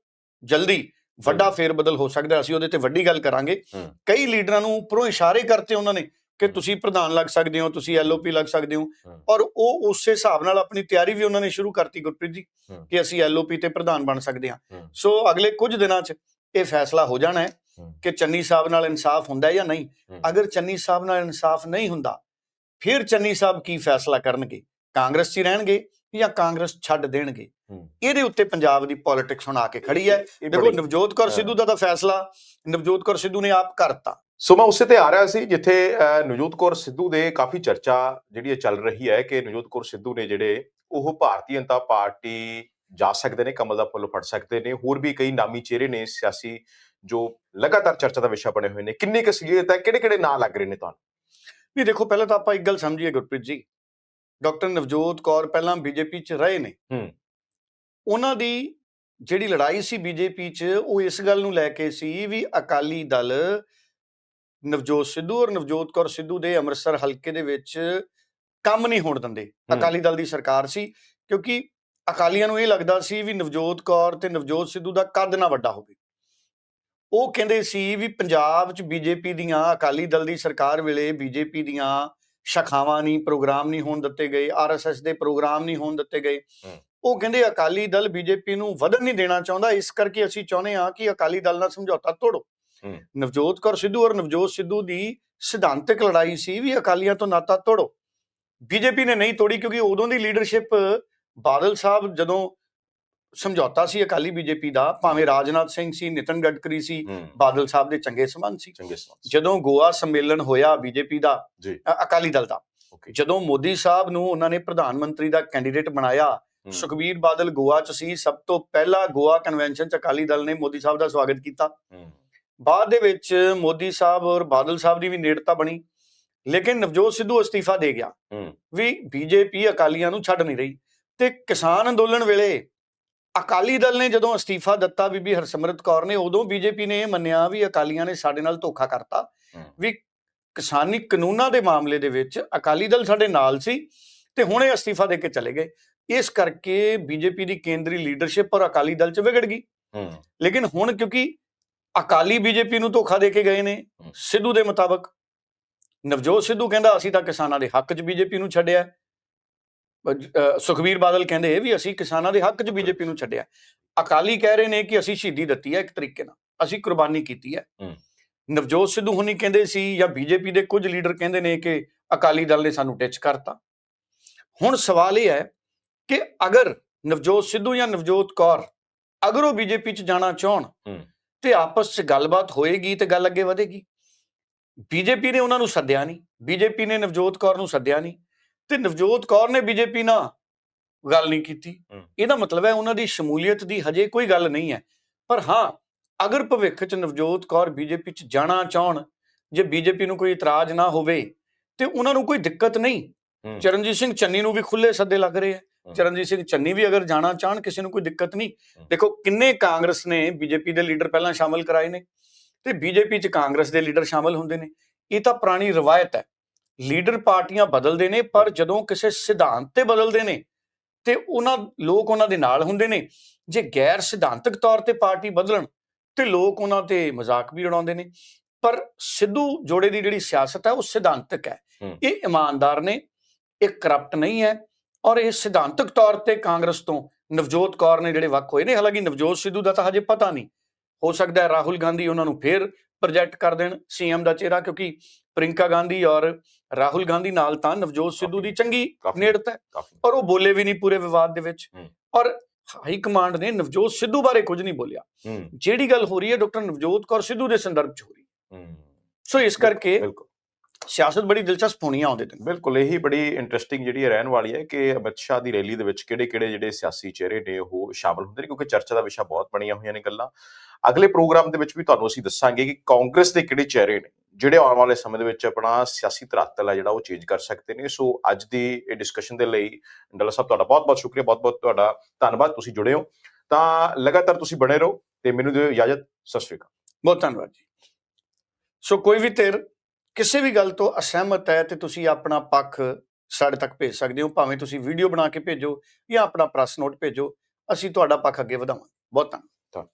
ਜਲਦੀ ਵੱਡਾ। ਫੇਰ ਬਦਲ ਹੋ ਸਕਦਾ ਅਸੀਂ ਉਹਦੇ ਤੇ ਵੱਡੀ ਗੱਲ ਕਰਾਂਗੇ। ਕਈ ਲੀਡਰਾਂ ਨੂੰ ਉੱਪਰੋਂ ਇਸ਼ਾਰੇ ਕਰਤੇ ਉਹਨਾਂ ਨੇ ਕਿ ਤੁਸੀਂ ਪ੍ਰਧਾਨ ਲੱਗ ਸਕਦੇ ਹੋ ਤੁਸੀਂ ਐਲਓਪੀ ਲੱਗ ਸਕਦੇ ਹੋ। ਔਰ ਉਹ ਉਸੇ ਹਿਸਾਬ ਨਾਲ ਆਪਣੀ ਤਿਆਰੀ ਵੀ ਉਹਨਾਂ ਨੇ ਸ਼ੁਰੂ ਕਰਤੀ ਗੁਰਪ੍ਰੀਤ ਜੀ। ਕਿ ਅਸੀਂ ਐਲਓਪੀ ਤੇ ਪ੍ਰਧਾਨ ਬਣ ਸਕਦੇ ਹਾਂ। ਸੋ ਅਗਲੇ ਕੁਝ ਦਿਨਾਂ 'ਚ ਇਹ ਫੈਸਲਾ ਹੋ ਜਾਣਾ ਹੈ। ਕਿ ਚੰਨੀ ਸਾਹਿਬ ਨਾਲ ਇਨਸਾਫ ਹੁੰਦਾ ਹੈ ਜਾਂ ਨਹੀਂ। ਅਗਰ ਚੰਨੀ ਸਾਹਿਬ ਨਾਲ ਇਨਸਾਫ ਨਹੀਂ ਹੁੰਦਾ ਫਿਰ ਚੰਨੀ ਸਾਹਿਬ ਕੀ ਫੈਸਲਾ ਕਰਨਗੇ ਕਾਂਗਰਸ 'ਚ ਹੀ ਰਹਿਣਗੇ ਜਾਂ ਕਾਂਗਰਸ ਛੱਡ ਦੇਣਗੇ। ਇਹਦੇ ਉੱਤੇ ਪੰਜਾਬ ਦੀ ਪੋਲਿਟਿਕਸ ਹੁਣ ਆ ਕੇ ਖੜੀ ਹੈ। ਦੇਖੋ ਨਵਜੋਤ ਕੌਰ। ਸਿੱਧੂ ਦਾ ਤਾਂ ਫੈਸਲਾ ਨਵਜੋਤ ਕੌਰ ਸਿੱਧੂ ਨੇ ਆਪ ਕਰਤਾ। ਸੋ ਮੈਂ ਉਸੇ ਤੇ ਆ ਰਿਹਾ ਸੀ ਜਿੱਥੇ ਨਵਜੋਤ ਕੌਰ ਸਿੱਧੂ ਦੇ ਕਾਫੀ ਚਰਚਾ ਜਿਹੜੀ ਚੱਲ ਰਹੀ ਹੈ ਕਿ ਨਵਜੋਤ ਕੌਰ ਸਿੱਧੂ ਨੇ ਜਿਹੜੇ ਉਹ ਭਾਰਤੀ ਜਨਤਾ ਪਾਰਟੀ ਜਾ ਸਕਦੇ ਨੇ ਕਮਲ ਦਾ ਫੁੱਲ ਫੜ ਸਕਦੇ ਨੇ ਹੋਰ ਵੀ ਕਈ ਨਾਮੀ ਚਿਹਰੇ ਨੇ ਸਿਆਸੀ ਜੋ ਲਗਾਤਾਰ ਚਰਚਾ ਦਾ ਵਿਸ਼ਾ ਬਣੇ ਹੋਏ ਨੇ। ਕਿੰਨੀ ਕੁ ਅਸਲੀਅਤ ਹੈ ਕਿਹੜੇ ਕਿਹੜੇ ਨਾਂ ਲੱਗ ਰਹੇ ਨੇ ਤੁਹਾਨੂੰ? ਵੀ ਦੇਖੋ ਪਹਿਲਾਂ ਤਾਂ ਆਪਾਂ ਇੱਕ ਗੱਲ ਸਮਝੀਏ ਗੁਰਪ੍ਰੀਤ ਜੀ। ਡਾਕਟਰ ਨਵਜੋਤ ਕੌਰ ਪਹਿਲਾਂ ਬੀਜੇਪੀ 'ਚ ਰਹੇ ਨੇ। ਹੂੰ। ਉਹਨਾਂ ਦੀ ਜਿਹੜੀ ਲੜਾਈ ਸੀ ਬੀਜੇਪੀ 'ਚ ਉਹ ਇਸ ਗੱਲ ਨੂੰ ਲੈ ਕੇ ਸੀ ਵੀ ਅਕਾਲੀ ਦਲ ਨਵਜੋਤ ਸਿੱਧੂ ਔਰ ਨਵਜੋਤ ਕੌਰ ਸਿੱਧੂ ਦੇ ਅੰਮ੍ਰਿਤਸਰ ਹਲਕੇ ਦੇ ਵਿੱਚ ਕੰਮ ਨਹੀਂ ਹੋਣ ਦਿੰਦੇ। ਅਕਾਲੀ ਦਲ ਦੀ ਸਰਕਾਰ ਸੀ ਕਿਉਂਕਿ ਅਕਾਲੀਆਂ ਨੂੰ ਇਹ ਲੱਗਦਾ ਸੀ ਵੀ ਨਵਜੋਤ ਕੌਰ ਤੇ ਨਵਜੋਤ ਸਿੱਧੂ ਦਾ ਕੱਦ ਨਾ ਵੱਡਾ ਹੋਵੇ। ਉਹ ਕਹਿੰਦੇ ਸੀ ਵੀ ਪੰਜਾਬ 'ਚ ਬੀਜੇਪੀ ਦੀਆਂ ਅਕਾਲੀ ਦਲ ਦੀ ਸਰਕਾਰ ਵੇਲੇ ਬੀਜੇਪੀ ਦੀਆਂ ਸ਼ਾਖਾਵਾਂ ਨਹੀਂ ਪ੍ਰੋਗਰਾਮ ਨਹੀਂ ਹੋਣ ਦਿੱਤੇ ਗਏ ਆਰਐਸਐਸ ਦੇ ਪ੍ਰੋਗਰਾਮ ਨਹੀਂ ਹੋਣ ਦਿੱਤੇ ਗਏ। ਉਹ ਕਹਿੰਦੇ ਅਕਾਲੀ ਦਲ ਬੀਜੇਪੀ ਨੂੰ ਵਧਣ ਨਹੀਂ ਦੇਣਾ ਚਾਹੁੰਦਾ ਇਸ ਕਰਕੇ ਅਸੀਂ ਚਾਹੁੰਦੇ ਹਾਂ ਕਿ ਅਕਾਲੀ ਦਲ ਨਾਲ ਸਮਝੌਤਾ ਤੋੜੋ। ਨਵਜੋਤ ਕੌਰ ਸਿੱਧੂ ਔਰ ਨਵਜੋਤ ਸਿੱਧੂ ਦੀ ਸਿਧਾਂਤਕ ਲੜਾਈ ਸੀ ਵੀ ਅਕਾਲੀਆਂ ਤੋਂ ਨਾਤਾ ਤੋੜੋ। ਬੀਜੇਪੀ ਨੇ ਨਹੀਂ ਤੋੜੀ ਕਿਉਂਕਿ ਉਦੋਂ ਦੀ ਲੀਡਰਸ਼ਿਪ ਬਾਦਲ ਸਾਹਿਬ ਜਦੋਂ ਸਮਝੌਤਾ ਸੀ ਅਕਾਲੀ ਬੀਜੇਪੀ ਦਾ ਭਾਵੇਂ ਰਾਜਨਾਥ ਸਿੰਘ ਸੀ ਨਿਤਨ ਗਡਕਰੀ ਸੀ ਬਾਦਲ ਸਾਹਿਬ ਦੇ ਚੰਗੇ ਸੰਬੰਧ ਸੀ। ਜਦੋਂ ਗੋਆ ਸੰਮੇਲਨ ਹੋਇਆ ਬੀਜੇਪੀ ਦਾ ਅਕਾਲੀ ਦਲ ਦਾ। ਜਦੋਂ ਮੋਦੀ ਸਾਹਿਬ ਨੂੰ ਉਹਨਾਂ ਨੇ ਪ੍ਰਧਾਨ ਮੰਤਰੀ ਦਾ ਕੈਂਡੀਡੇਟ ਬਣਾਇਆ। ਸੁਖਬੀਰ ਬਾਦਲ ਗੋਆ ਚ ਸੀ ਸਭ ਤੋਂ ਪਹਿਲਾ ਗੋਆ ਕਨਵੈਨਸ਼ਨ ਚ ਅਕਾਲੀ ਦਲ ਨੇ ਮੋਦੀ ਸਾਹਿਬ ਦਾ ਸਵਾਗਤ ਕੀਤਾ। ਬਾਅਦ ਦੇ ਵਿੱਚ ਮੋਦੀ ਸਾਹਿਬ ਔਰ ਬਾਦਲ ਸਾਹਿਬ ਦੀ ਵੀ ਨੇੜਤਾ ਬਣੀ ਲੇਕਿਨ ਨਵਜੋਤ ਸਿੱਧੂ ਅਸਤੀਫਾ ਦੇ ਗਿਆ। ਵੀ ਬੀਜੇਪੀ ਅਕਾਲੀਆਂ ਨੂੰ ਛੱਡ ਨਹੀਂ ਰਹੀ। ਤੇ ਕਿਸਾਨ ਅੰਦੋਲਨ ਵੇਲੇ ਅਕਾਲੀ ਦਲ ਨੇ ਜਦੋਂ ਅਸਤੀਫਾ ਦਿੱਤਾ ਬੀਬੀ ਹਰਸਿਮਰਤ ਕੌਰ ਨੇ ਉਦੋਂ ਬੀਜੇਪੀ ਨੇ ਇਹ ਮੰਨਿਆ ਵੀ ਅਕਾਲੀਆਂ ਨੇ ਸਾਡੇ ਨਾਲ ਧੋਖਾ ਕਰਤਾ। ਵੀ ਕਿਸਾਨੀ ਕਾਨੂੰਨਾਂ ਦੇ ਮਾਮਲੇ ਦੇ ਵਿੱਚ ਅਕਾਲੀ ਦਲ ਸਾਡੇ ਨਾਲ ਸੀ ਤੇ ਹੁਣ ਇਹ ਅਸਤੀਫਾ ਦੇ ਕੇ ਚਲੇ ਗਏ। ਇਸ ਕਰਕੇ ਬੀਜੇਪੀ ਦੀ ਕੇਂਦਰੀ ਲੀਡਰਸ਼ਿਪ ਔਰ ਅਕਾਲੀ ਦਲ ਚ ਵਿਗੜ ਗਈ। ਲੇਕਿਨ ਹੁਣ ਕਿਉਂਕਿ ਅਕਾਲੀ ਬੀਜੇਪੀ ਨੂੰ ਧੋਖਾ ਦੇ ਕੇ ਗਏ ਨੇ। ਸਿੱਧੂ ਦੇ ਮੁਤਾਬਕ ਨਵਜੋਤ ਸਿੱਧੂ ਕਹਿੰਦਾ ਅਸੀਂ ਤਾਂ ਕਿਸਾਨਾਂ ਦੇ ਹੱਕ 'ਚ ਬੀਜੇਪੀ ਨੂੰ ਛੱਡਿਆ। ਸੁਖਬੀਰ ਬਾਦਲ ਕਹਿੰਦੇ ਵੀ ਅਸੀਂ ਕਿਸਾਨਾਂ ਦੇ ਹੱਕ 'ਚ ਬੀਜੇਪੀ ਨੂੰ ਛੱਡਿਆ। ਅਕਾਲੀ ਕਹਿ ਰਹੇ ਨੇ ਕਿ ਅਸੀਂ ਸ਼ਹੀਦੀ ਦਿੱਤੀ ਹੈ ਇੱਕ ਤਰੀਕੇ ਨਾਲ ਅਸੀਂ ਕੁਰਬਾਨੀ ਕੀਤੀ ਹੈ। ਨਵਜੋਤ ਸਿੱਧੂ ਹੁਣੀ ਕਹਿੰਦੇ ਸੀ ਜਾਂ ਬੀਜੇਪੀ ਦੇ ਕੁਝ ਲੀਡਰ ਕਹਿੰਦੇ ਨੇ ਕਿ ਅਕਾਲੀ ਦਲ ਨੇ ਸਾਨੂੰ ਟਿਚ ਕਰਤਾ। ਹੁਣ ਸਵਾਲ ਇਹ ਹੈ ਕਿ ਅਗਰ ਨਵਜੋਤ ਸਿੱਧੂ ਜਾਂ ਨਵਜੋਤ ਕੌਰ ਅਗਰ ਉਹ ਬੀਜੇਪੀ 'ਚ ਜਾਣਾ ਚਾਹਣ। ਤੇ ਆਪਸ 'ਚ ਗੱਲਬਾਤ ਹੋਏਗੀ ਤੇ ਗੱਲ ਅੱਗੇ ਵਧੇਗੀ ਬੀਜੇਪੀ ਨੇ ਉਹਨਾਂ ਨੂੰ ਸੱਦਿਆ ਨਹੀਂ ਬੀਜੇਪੀ ਨੇ ਨਵਜੋਤ ਕੌਰ ਨੂੰ ਸੱਦਿਆ ਨਹੀਂ ਤੇ ਨਵਜੋਤ ਕੌਰ ਨੇ ਬੀਜੇਪੀ ਨਾਲ ਗੱਲ ਨਹੀਂ ਕੀਤੀ। ਇਹਦਾ ਮਤਲਬ ਹੈ ਉਹਨਾਂ ਦੀ ਸ਼ਮੂਲੀਅਤ ਦੀ ਹਜੇ ਕੋਈ ਗੱਲ ਨਹੀਂ ਹੈ ਪਰ ਹਾਂ ਅਗਰ ਭਵਿੱਖ ਚ ਨਵਜੋਤ ਕੌਰ ਬੀਜੇਪੀ ਚ ਜਾਣਾ ਚਾਹਣ ਜੇ ਬੀਜੇਪੀ ਨੂੰ ਕੋਈ ਇਤਰਾਜ਼ ਨਾ ਹੋਵੇ ਤੇ ਉਹਨਾਂ ਨੂੰ ਕੋਈ ਦਿੱਕਤ ਨਹੀਂ। ਚਰਨਜੀਤ ਸਿੰਘ ਚੰਨੀ ਨੂੰ ਵੀ ਖੁੱਲੇ ਸੱਦੇ ਲੱਗ ਰਹੇ ਆ। ਚਰਨਜੀਤ ਸਿੰਘ ਚੰਨੀ ਵੀ ਅਗਰ ਜਾਣਾ ਚਾਹਣ ਕਿਸੇ ਨੂੰ ਕੋਈ ਦਿੱਕਤ ਨਹੀਂ। ਦੇਖੋ ਕਿੰਨੇ ਕਾਂਗਰਸ ਨੇ ਬੀਜੇਪੀ ਦੇ ਲੀਡਰ ਪਹਿਲਾਂ ਸ਼ਾਮਲ ਕਰਾਏ ਨੇ ਤੇ ਬੀਜੇਪੀ ਚ ਕਾਂਗਰਸ ਦੇ ਲੀਡਰ ਸ਼ਾਮਲ ਹੁੰਦੇ ਨੇ। ਇਹ ਤਾਂ ਪੁਰਾਣੀ ਰਵਾਇਤ ਹੈ। ਲੀਡਰ ਪਾਰਟੀਆਂ ਬਦਲਦੇ ਨੇ ਪਰ ਜਦੋਂ ਕਿਸੇ ਸਿਧਾਂਤ ਤੇ ਬਦਲਦੇ ਨੇ ਤੇ ਉਹਨਾਂ ਲੋਕ ਉਹਨਾਂ ਦੇ ਨਾਲ ਹੁੰਦੇ ਨੇ। ਜੇ ਗੈਰ ਸਿਧਾਂਤਕ ਤੌਰ ਤੇ ਪਾਰਟੀ ਬਦਲਣ ਤੇ ਲੋਕ ਉਹਨਾਂ ਤੇ ਮਜ਼ਾਕ ਵੀ ਉਡਾਉਂਦੇ ਨੇ। ਪਰ ਸਿੱਧੂ ਜੋੜੇ ਦੀ ਜਿਹੜੀ ਸਿਆਸਤ ਹੈ ਉਹ ਸਿਧਾਂਤਕ ਹੂੰ। ਇਹ ਇਮਾਨਦਾਰ ਨੇ ਇਹ ਕਰਪਟ ਨਹੀਂ ਹੈ। ਔਰ ਇਹ ਸਿਧਾਂਤਕ ਤੌਰ ਤੇ ਕਾਂਗਰਸ ਤੋਂ ਨਵਜੋਤ ਕੌਰ ਨੇ ਜਿਹੜੇ ਵੱਖ ਹੋਏ ਨੇ ਹਾਲਾਂਕਿ ਨਵਜੋਤ ਸਿੱਧੂ ਦਾ ਤਾਂ ਹਜੇ ਪਤਾ ਨਹੀਂ। ਹੋ ਸਕਦਾ ਹੈ ਰਾਹੁਲ ਗਾਂਧੀ ਉਹਨਾਂ ਨੂੰ ਫੇਰ ਪ੍ਰੋਜੈਕਟ ਕਰ ਦੇਣ ਸੀਐਮ ਦਾ ਚਿਹਰਾ ਕਿਉਂਕਿ ਪ੍ਰਿੰਕਾ ਗਾਂਧੀ ਔਰ ਰਾਹੁਲ ਗਾਂਧੀ ਨਾਲ ਤਾਂ ਨਵਜੋਤ ਸਿੱਧੂ ਦੀ ਚੰਗੀ ਨੇੜਤਾ ਹੈ। ਔਰ ਉਹ ਬੋਲੇ ਵੀ ਨਹੀਂ ਪੂਰੇ ਵਿਵਾਦ ਦੇ ਵਿੱਚ। ਔਰ ਹਾਈ ਕਮਾਂਡ ਨੇ ਨਵਜੋਤ ਸਿੱਧੂ ਬਾਰੇ ਕੁਝ ਨਹੀਂ ਬੋਲਿਆ। ਜਿਹੜੀ ਗੱਲ ਹੋ ਰਹੀ ਹੈ ਡਾਕਟਰ ਨਵਜੋਤ ਕੌਰ ਸਿੱਧੂ ਦੇ ਸੰਦਰਭ 'ਚ ਹੋ ਰਹੀ ਸੋ ਇਸ ਕਰਕੇ ਸਿਆਸਤ ਬੜੀ ਦਿਲਚਸਪ ਹੋਣੀ ਆ ਆਉਂਦੇ ਦਿਨ। ਬਿਲਕੁਲ, ਇਹੀ ਬੜੀ ਇੰਟਰਸਟਿੰਗ ਜਿਹੜੀ ਹੈ ਰਹਿਣ ਵਾਲੀ ਹੈ ਕਿ ਅਮਿਤ ਸ਼ਾਹ ਦੀ ਰੈਲੀ ਦੇ ਵਿੱਚ ਕਿਹੜੇ-ਕਿਹੜੇ ਜਿਹੜੇ ਸਿਆਸੀ ਚਿਹਰੇ ਨੇ ਉਹ ਸ਼ਾਮਲ ਹੁੰਦੇ ਨੇ, ਕਿਉਂਕਿ ਚਰਚਾ ਦਾ ਵਿਸ਼ਾ ਬਹੁਤ ਬਣੀਆਂ ਹੋਈਆਂ ਨੇ ਗੱਲਾਂ। ਅਗਲੇ ਪ੍ਰੋਗਰਾਮ ਦੇ ਵਿੱਚ ਵੀ ਤੁਹਾਨੂੰ ਅਸੀਂ ਦੱਸਾਂਗੇ ਕਿ ਕਾਂਗਰਸ ਦੇ ਕਿਹੜੇ ਚਿਹਰੇ ਨੇ, ਜਿਹੜੇ ਆਉਣ ਵਾਲੇ ਸਮੇਂ ਦੇ ਵਿੱਚ ਆਪਣਾ ਸਿਆਸੀ ਧਰਾਤਲ ਹੈ ਜਿਹੜਾ ਉਹ ਚੇਂਜ ਕਰ ਸਕਦੇ ਨੇ। ਸੋ ਅੱਜ ਦੀ ਇਹ ਡਿਸਕਸ਼ਨ ਦੇ ਲਈ ਡੱਲਾ ਸਾਹਿਬ, ਤੁਹਾਡਾ ਬਹੁਤ-ਬਹੁਤ ਸ਼ੁਕਰੀਆ, ਬਹੁਤ-ਬਹੁਤ ਤੁਹਾਡਾ ਧੰਨਵਾਦ, ਤੁਸੀਂ ਜੁੜੇ ਹੋ। ਤਾਂ ਲਗਾਤਾਰ ਤੁਸੀਂ ਬਣੇ ਰਹੋ ਤੇ ਮੈਨੂੰ ਦਿਓ ਇਜਾਜ਼ਤ। ਸਤਿ ਸ਼੍ਰੀ ਅਕਾਲ। ਬਹੁਤ ਧੰਨਵਾਦ ਜੀ। ਸੋ ਕੋਈ ਵੀ ਧਿਰ ਕਿਸੇ ਵੀ ਗੱਲ ਤੋਂ ਅਸਹਿਮਤ ਹੈ ਤੇ ਤੁਸੀਂ ਆਪਣਾ ਪੱਖ ਸਾਡੇ ਤੱਕ ਭੇਜ ਸਕਦੇ ਹੋ, ਭਾਵੇਂ ਤੁਸੀਂ ਵੀਡੀਓ ਬਣਾ ਕੇ ਭੇਜੋ ਜਾਂ ਆਪਣਾ ਪ੍ਰੈਸ ਨੋਟ ਭੇਜੋ, ਅਸੀਂ ਤੁਹਾਡਾ ਪੱਖ ਅੱਗੇ ਵਧਾਵਾਂਗੇ। ਬਹੁਤ ਧੰਨਵਾਦ।